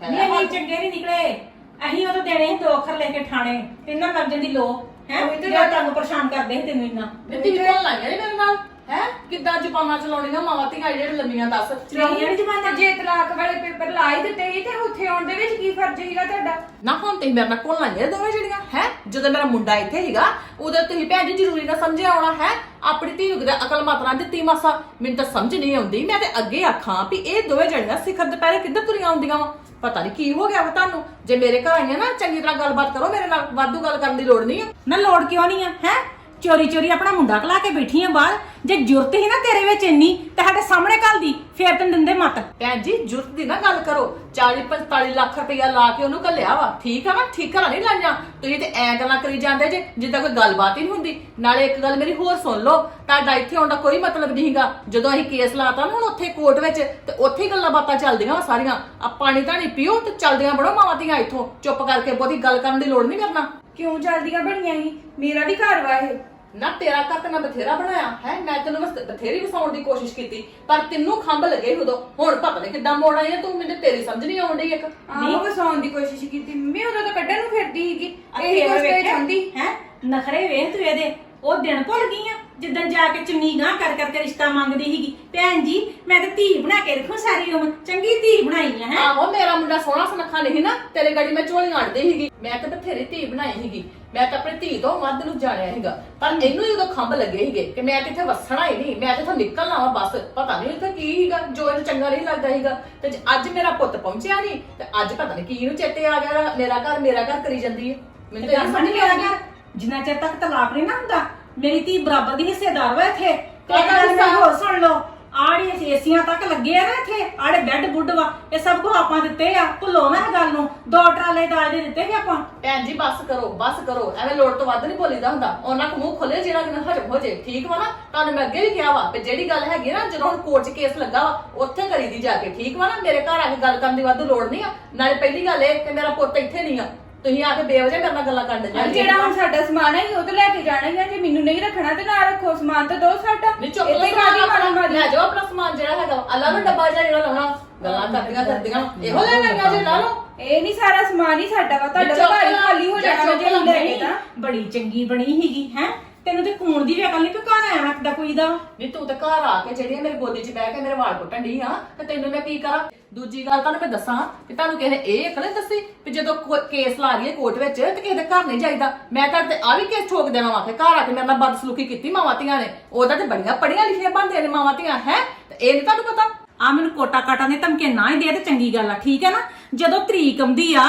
ਨਹੀਂ ਅਸੀਂ ਚੰਗੇ ਨਹੀਂ ਨਿਕਲੇ। ਅਸੀਂ ਉਹ ਦੇਣੇ ਸੀ ਦੋ ਅੱਖਰ ਲੈ ਕੇ ਠਾਣੇ ਇਹਨਾਂ ਲੱਗ ਜਾਂਦੀ ਲੋ ਹੈ? ਉਹੀ ਤਾਂ ਤੁਹਾਨੂੰ ਪਰੇਸ਼ਾਨ ਕਰਦੇ ਸੀ ਤੈਨੂੰ ਇੰਨਾ। ਮਿੱਟੀ ਵੀ ਕੋਲ ਲਾਈਆਂ ਮੇਰੇ ਨਾਲ। ਹੈ? ਕਿੱਦਾਂ ਜ਼ੁਬਾਨਾਂ ਚਲਾਉਣੀਆਂ ਮਾਵਾਂ ਧੀਆਂ ਜਿਹੜੇ ਲੰਮੀਆਂ ਦੱਸ। ਨਹੀਂ ਜਮਾਨਾ ਜੇ ਤਲਾਕ ਵਾਲੇ ਪੇਪਰ ਲਾ ਹੀ ਦਿੱਤੇ ਸੀ ਤੇ ਉੱਥੇ ਆਉਣ ਦੇ ਵਿੱਚ ਕੀ ਫਰਜ਼ ਸੀਗਾ ਤੁਹਾਡਾ? ਨਾ ਹੁਣ ਤੁਸੀਂ ਮੇਰੇ ਨਾਲ ਕੋਲ ਲਾਈਆਂ ਦੋਵੇਂ ਜਿਹੜੀਆਂ ਹੈ? ਜਦੋਂ ਮੇਰਾ ਮੁੰਡਾ ਇੱਥੇ ਸੀਗਾ ਉਦੋਂ ਤੁਸੀਂ ਭੈਣ ਜੀ ਜ਼ਰੂਰੀ ਨਾ ਸਮਝਿਆ ਆਉਣਾ ਹੈ? ਆਪਣੀ ਧੀ ਨੂੰ ਕਿਤੇ ਅਕਲ ਮਤ ਨਾ ਦਿੱਤੀ ਮਾਸਾ। ਮੈਨੂੰ ਤਾਂ ਸਮਝ ਨਹੀਂ ਆਉਂਦੀ। ਮੈਂ ਤੇ ਅੱਗੇ ਆਖਾਂ ਵੀ ਇਹ ਦੋਵੇਂ ਜਣੀਆਂ ਸਿਖਰ ਦੁਪਹਿਰੇ ਕਿੱਧਰ ਤੁਰੀਆਂ ਆਉਂਦੀਆਂ ਵਾ? ਪਤਾ ਨਹੀਂ ਕੀ ਹੋ ਗਿਆ ਵਾ ਤੁਹਾਨੂੰ। ਜੇ ਮੇਰੇ ਘਰ ਆਈਆਂ ਨਾ ਚੰਗੀ ਤਰ੍ਹਾਂ ਗੱਲਬਾਤ ਕਰੋ ਮੇਰੇ ਨਾਲ ਵਾਧੂ ਗੱਲ ਕਰਨ ਦੀ ਲੋੜ ਨਹੀਂ ਆ। ਨਾ ਲੋੜ ਕਿਉਂ ਨਹੀਂ ਆ ਹੈ? ਚੋਰੀ ਚੋਰੀ ਆਪਣਾ ਮੁੰਡਾ ਕਲਾ ਕੇ ਬੈਠੀ ਆ ਬਾਹਰ। ਜੇ ਜੁਰਤ ਹੀ ਨਾ ਤੇਰੇ ਵਿੱਚ ਇੰਨੀ ਤੇ ਸਾਡੇ ਸਾਹਮਣੇ ਘੱਲ ਦੀ ਫੇਰ ਤੈਨੂੰ ਦਿੰਦੇ ਮਤ। ਭੈਣ ਜੀ ਜੁਰਤ ਦੀ ਨਾ ਗੱਲ ਕਰੋ। 40 45 ਲੱਖ ਰੁਪਇਆ ਲਾ ਕੇ ਉਹਨੂੰ ਘੱਲਿਆ ਵਾ। ਠੀਕ ਆ ਨਾ ਠੀਕ ਆ ਨਹੀਂ ਲਾਈਆਂ। ਤੁਸੀਂ ਤੇ ਐ ਗੱਲਾਂ ਕਰੀ ਜਾਂਦੇ ਜੇ ਜਿੱਦਾਂ ਕੋਈ ਗੱਲਬਾਤ ਹੀ ਨਹੀਂ ਹੁੰਦੀ। ਨਾਲੇ ਇੱਕ ਗੱਲ ਮੇਰੀ ਹੋਰ ਸੁਣ ਲਓ ਤੁਹਾਡਾ ਇੱਥੇ ਆਉਣ ਦਾ ਕੋਈ ਮਤਲਬ ਨਹੀਂਗਾ ਜਦੋਂ ਅਸੀਂ ਕੇਸ ਲਾਤਾ ਨਾ ਹੁਣ ਉੱਥੇ ਕੋਰਟ ਵਿੱਚ ਤੇ ਉੱਥੇ ਹੀ ਗੱਲਾਂ ਬਾਤਾਂ ਚੱਲਦੀਆਂ ਵਾ ਸਾਰੀਆਂ। ਆ ਪਾਣੀ ਤਾਂ ਨਹੀਂ ਪੀਓ ਤੇ ਚੱਲਦੀਆਂ ਬੜੋ ਮਾਵਾਂ ਧੀਆਂ ਇੱਥੋਂ। ਚੁੱਪ ਕਰਕੇ ਬਹੁਤੀ ਗੱਲ ਕਰਨ ਦੀ ਲੋੜ ਨਹੀਂ ਕਰਨਾ। ਕਿਉਂ ਜਲਦੀਆਂ ਬਣੀਆਂ ਸੀ ਮੇਰਾ ਵੀ ਘਰ ਵਾ ਇਹ। ਨਾ ਤੇਰਾ ਘਰ ਤੇ ਮੈਂ ਬਥੇਰਾ ਬਣਾਇਆ ਹੈ? ਮੈਂ ਤੈਨੂੰ ਬਸ ਬਥੇਰੀ ਵਸਾਉਣ ਦੀ ਕੋਸ਼ਿਸ਼ ਕੀਤੀ ਪਰ ਤੈਨੂੰ ਖੰਭ ਲੱਗੇ ਉਦੋਂ। ਹੁਣ ਪਤਾ ਨਹੀਂ ਕਿੱਦਾਂ ਮੋੜ ਆਈ ਤੂੰ ਮੈਨੂੰ ਤੇਰੀ ਸਮਝ ਨਹੀਂ ਆਉਣ ਡਈ ਇੱਕ। ਆਹੋ ਵਸਾਉਣ ਦੀ ਕੋਸ਼ਿਸ਼ ਕੀਤੀ। ਮੰਮੀ ਉਦੋਂ ਤਾਂ ਕੱਢਣ ਨੂੰ ਫਿਰਦੀ ਸੀਗੀ। ਇਹੀ ਕੁਝ ਤੇ ਚਾਹੁੰਦੀ ਹੈ? ਨਖਰੇ ਵੇਖ ਤੂੰ ਇਹਦੇ। ਉਹ ਦਿਨ ਭੁੱਲ ਗਈ ਆ ਜਿੱਦਣ ਜਾ ਕੇ ਚੁੰਨੀ ਗਾਂ ਕਰ ਕਰਕੇ ਰਿਸ਼ਤਾ ਮੰਗਦੀ ਸੀਗੀ। ਭੈਣ ਜੀ ਮੈਂ ਤੇ ਧੀ ਬਣਾ ਕੇ ਰੱਖੂ ਸਾਰੀ ਉਮਰ। ਚੰਗੀ ਧੀ ਬਣਾਈ ਆ ਹੈ? ਆਹੋ ਮੇਰਾ ਮੁੰਡਾ ਸੋਹਣਾ ਸੁਨੱਖਾ ਨਹੀਂ ਨਾ ਤੇਰੇ ਗਾੜੀ ਮੈਂ ਝੋਲੀ ਆੜਦੀ ਸੀਗੀ। ਮੈਂ ਤਾਂ ਬਥੇਰੀ ਧੀ ਬਣਾਈ ਸੀਗੀ। ਮੈਂ ਤਾਂ ਆਪਣੀ ਧੀ ਤੋਂ ਵੱਧ ਨੂੰ ਜਾਣਿਆ ਸੀਗਾ। ਪਰ ਇਹਨੂੰ ਹੀ ਉਦੋਂ ਖੰਭ ਲੱਗੇ ਸੀਗੇ ਕਿ ਮੈਂ ਕਿੱਥੇ ਵਸਣਾ ਹੀ ਨਹੀਂ ਮੈਂ ਤੇ ਇੱਥੋਂ ਨਿਕਲਣਾ ਵਾ ਬਸ। ਪਤਾ ਨਹੀਂ ਇੱਥੇ ਕੀ ਸੀਗਾ ਜੋ ਇਹਨੂੰ ਚੰਗਾ ਨਹੀਂ ਲੱਗਦਾ ਸੀਗਾ। ਤੇ ਜੇ ਅੱਜ ਮੇਰਾ ਪੁੱਤ ਪਹੁੰਚਿਆ ਨਹੀਂ ਤੇ ਅੱਜ ਪਤਾ ਨਹੀਂ ਕੀ ਇਹਨੂੰ ਚੇਤੇ ਆ ਗਿਆ ਮੇਰਾ ਘਰ ਮੇਰਾ ਘਰ ਕਰੀ ਜਾਂਦੀ ਹੈ। ਮੈਨੂੰ ਤਾਂ ਇਹ ਸਮਝ ਨਹੀਂ ਆ ਜਿੰਨਾ ਚਿਰ ਤੱਕ ਤਲਾਕ ਨਹੀਂ ਨਾ ਹੁੰਦਾ ਮੇਰੀ ਧੀ ਬਰਾਬਰ ਦੀ ਹਿੱਸੇਦਾਰ ਵਾ ਇੱਥੇ। ਤੇ ਇੱਕ ਕਾਹਦਾ ਗੱਲ ਮੈਂ? ਹੋਰ ਸੁਣ ਲਓ। ਆੜੀ ਏਸੀਆਂ ਤੱਕ ਲੱਗੇ ਆ ਨਾ ਇੱਥੇ, ਆੜੇ ਬੈੱਡ ਬੁੱਡ ਵਾ, ਇਹ ਸਭ ਕੁਝ ਆਪਾਂ ਦਿੱਤੇ ਆ, ਭੁੱਲੋ ਨਾ ਇਹ ਗੱਲ ਨੂੰ, ਦੋ ਟਰਾਲੇ ਦਾਜ ਦੇ ਦਿੱਤੇ ਸੀ ਆਪਾਂ। ਭੈਣ ਜੀ, ਬੱਸ ਕਰੋ ਬੱਸ ਕਰੋ, ਐਵੇਂ ਲੋੜ ਤੋਂ ਵੱਧ ਨਹੀਂ ਬੋਲੀਦਾ ਹੁੰਦਾ। ਉਹਨਾਂ ਕੋ ਮੂੰਹ ਖੋਲੇ ਜਿਹੜਾ ਕਿ ਹਜਮ ਹੋ ਜੇ, ਠੀਕ ਵਾ ਨਾ? ਤੁਹਾਨੂੰ ਮੈਂ ਅੱਗੇ ਵੀ ਕਿਹਾ ਵਾ ਕਿ ਜਿਹੜੀ ਗੱਲ ਹੈਗੀ ਨਾ, ਜਦੋਂ ਹੁਣ ਕੋਰਟ 'ਚ ਕੇਸ ਲੱਗਾ ਵਾ, ਉੱਥੇ ਕਰੀਦੀ ਜਾ ਕੇ, ਠੀਕ ਵਾ ਨਾ? ਮੇਰੇ ਘਰ ਆ ਕੇ ਗੱਲ ਕਰਨ ਦੀ ਵੱਧ ਲੋੜ ਨਹੀਂ ਆ। ਨਾਲੇ ਪਹਿਲੀ ਗੱਲ ਇਹ ਕਿ ਮੇਰਾ ਪੁੱਤ ਇੱਥੇ ਨਹੀਂ ਆ। ਤੁਸੀਂ ਆ ਕੇ ਬੇਵਜ੍ਹਾ ਮੇਰੇ ਨਾਲ ਗੱਲਾਂ ਕਰਨ ਹਾਂ, ਦੇ ਜਿਹੜਾ ਹੁਣ ਸਾਡਾ ਸਮਾਨ ਹੈ ਉਹ ਤਾਂ ਲੈ ਕੇ ਜਾਣਾ ਹੀ ਹੈ। ਜੇ ਮੈਨੂੰ ਨਹੀਂ ਰੱਖਣਾ ਤੇ ਨਾ ਰੱਖੋ ਸਮਾਨ ਤਾਂ ਦੋ ਸਾਡਾ। ਨਹੀਂ ਇੱਥੇ ਕਾਹਦੀ ਮਾਰੀ ਲੈ ਜਾਓ ਆਪਣਾ ਸਮਾਨ ਜਿਹੜਾ ਹੈਗਾ ਅੱਲਾ ਡੱਬਾ ਜਿਹਾ ਜਿਹੜਾ ਲਾਉਣਾ ਗੱਲਾਂ ਕਰਦੀਆਂ ਕਰਦੀਆਂ ਇਹੋ ਲੈ ਲੈਣਾ ਜੇ ਲਾ ਲਓ। ਇਹ ਨਹੀਂ ਸਾਰਾ ਸਮਾਨ ਹੀ ਸਾਡਾ ਵਾ। ਤੁਹਾਡਾ ਤਾਂ ਘਰ ਹੀ ਖਾਲੀ ਹੋ ਜਾਣਾ ਜੇ ਲੈ ਗਏ ਤਾਂ। ਬੜੀ ਚੰਗੀ ਬਣੀ ਹੀਗੀ ਹੈ? ਤੈਨੂੰ ਤੇ ਕੂਣ ਦੀ ਵੀ ਅਕਲ ਨਹੀਂ ਪਕਾਣਾ ਆਇਆ ਰੱਖਦਾ ਕੋਈ ਦਾ। ਨਹੀਂ ਤੂੰ ਤਾਂ ਘਰ ਆ ਕੇ ਜਿਹੜੀ ਮੇਰੀ ਗੋਦੀ 'ਚ ਬਹਿ ਕੇ ਮੇਰੇ ਵਾਲ ਪੁੱਟਣ ਡਈ ਆ ਤੇ ਤੈਨੂੰ ਮੈਂ ਕੀ ਕਰਾਂ? ਦੂਜੀ ਗੱਲ ਤੁਹਾਨੂੰ ਮੈਂ ਦੱਸਾਂ ਕਿ ਤੁਹਾਨੂੰ ਕਿਸੇ ਨੇ ਇਹ ਅਕਲ ਨੀ ਦੱਸੀ ਕਿ ਜਦੋਂ ਕੋ- ਕੇਸ ਲਾ ਲਈਏ ਕੋਰਟ ਵਿੱਚ ਤੇ ਕਿਸੇ ਦੇ ਘਰ ਨਹੀਂ ਜਾਈਦਾ। ਮੈਂ ਤੁਹਾਡੇ ਤੇ ਆ ਵੀ ਕੇਸ ਠੋਕ ਦੇਣਾ ਵਾ ਕਿ ਘਰ ਆ ਕੇ ਮੇਰੇ ਨਾਲ ਬਦਸਲੂਕੀ ਕੀਤੀ ਮਾਵਾਂ ਧੀਆਂ ਨੇ। ਉਹਦਾ ਤੇ ਬੜੀਆਂ ਪੜੀਆਂ ਲਿਖੀਆਂ ਬਣਦੀਆਂ ਨੇ ਮਾਵਾਂ ਧੀਆਂ ਹੈ? ਤੇ ਇਹ ਨਹੀਂ ਤੁਹਾਨੂੰ ਪਤਾ? ਆ ਮੈਨੂੰ ਕੋਟਾ ਕਾਟਾ ਨੇ ਧਮਕੇ ਨਾ ਹੀ ਦੇ ਤੇ ਚੰਗੀ ਗੱਲ ਆ ਠੀਕ ਹੈ ਨਾ? ਜਦੋਂ ਤਰੀਕ ਆਉਂਦੀ ਆ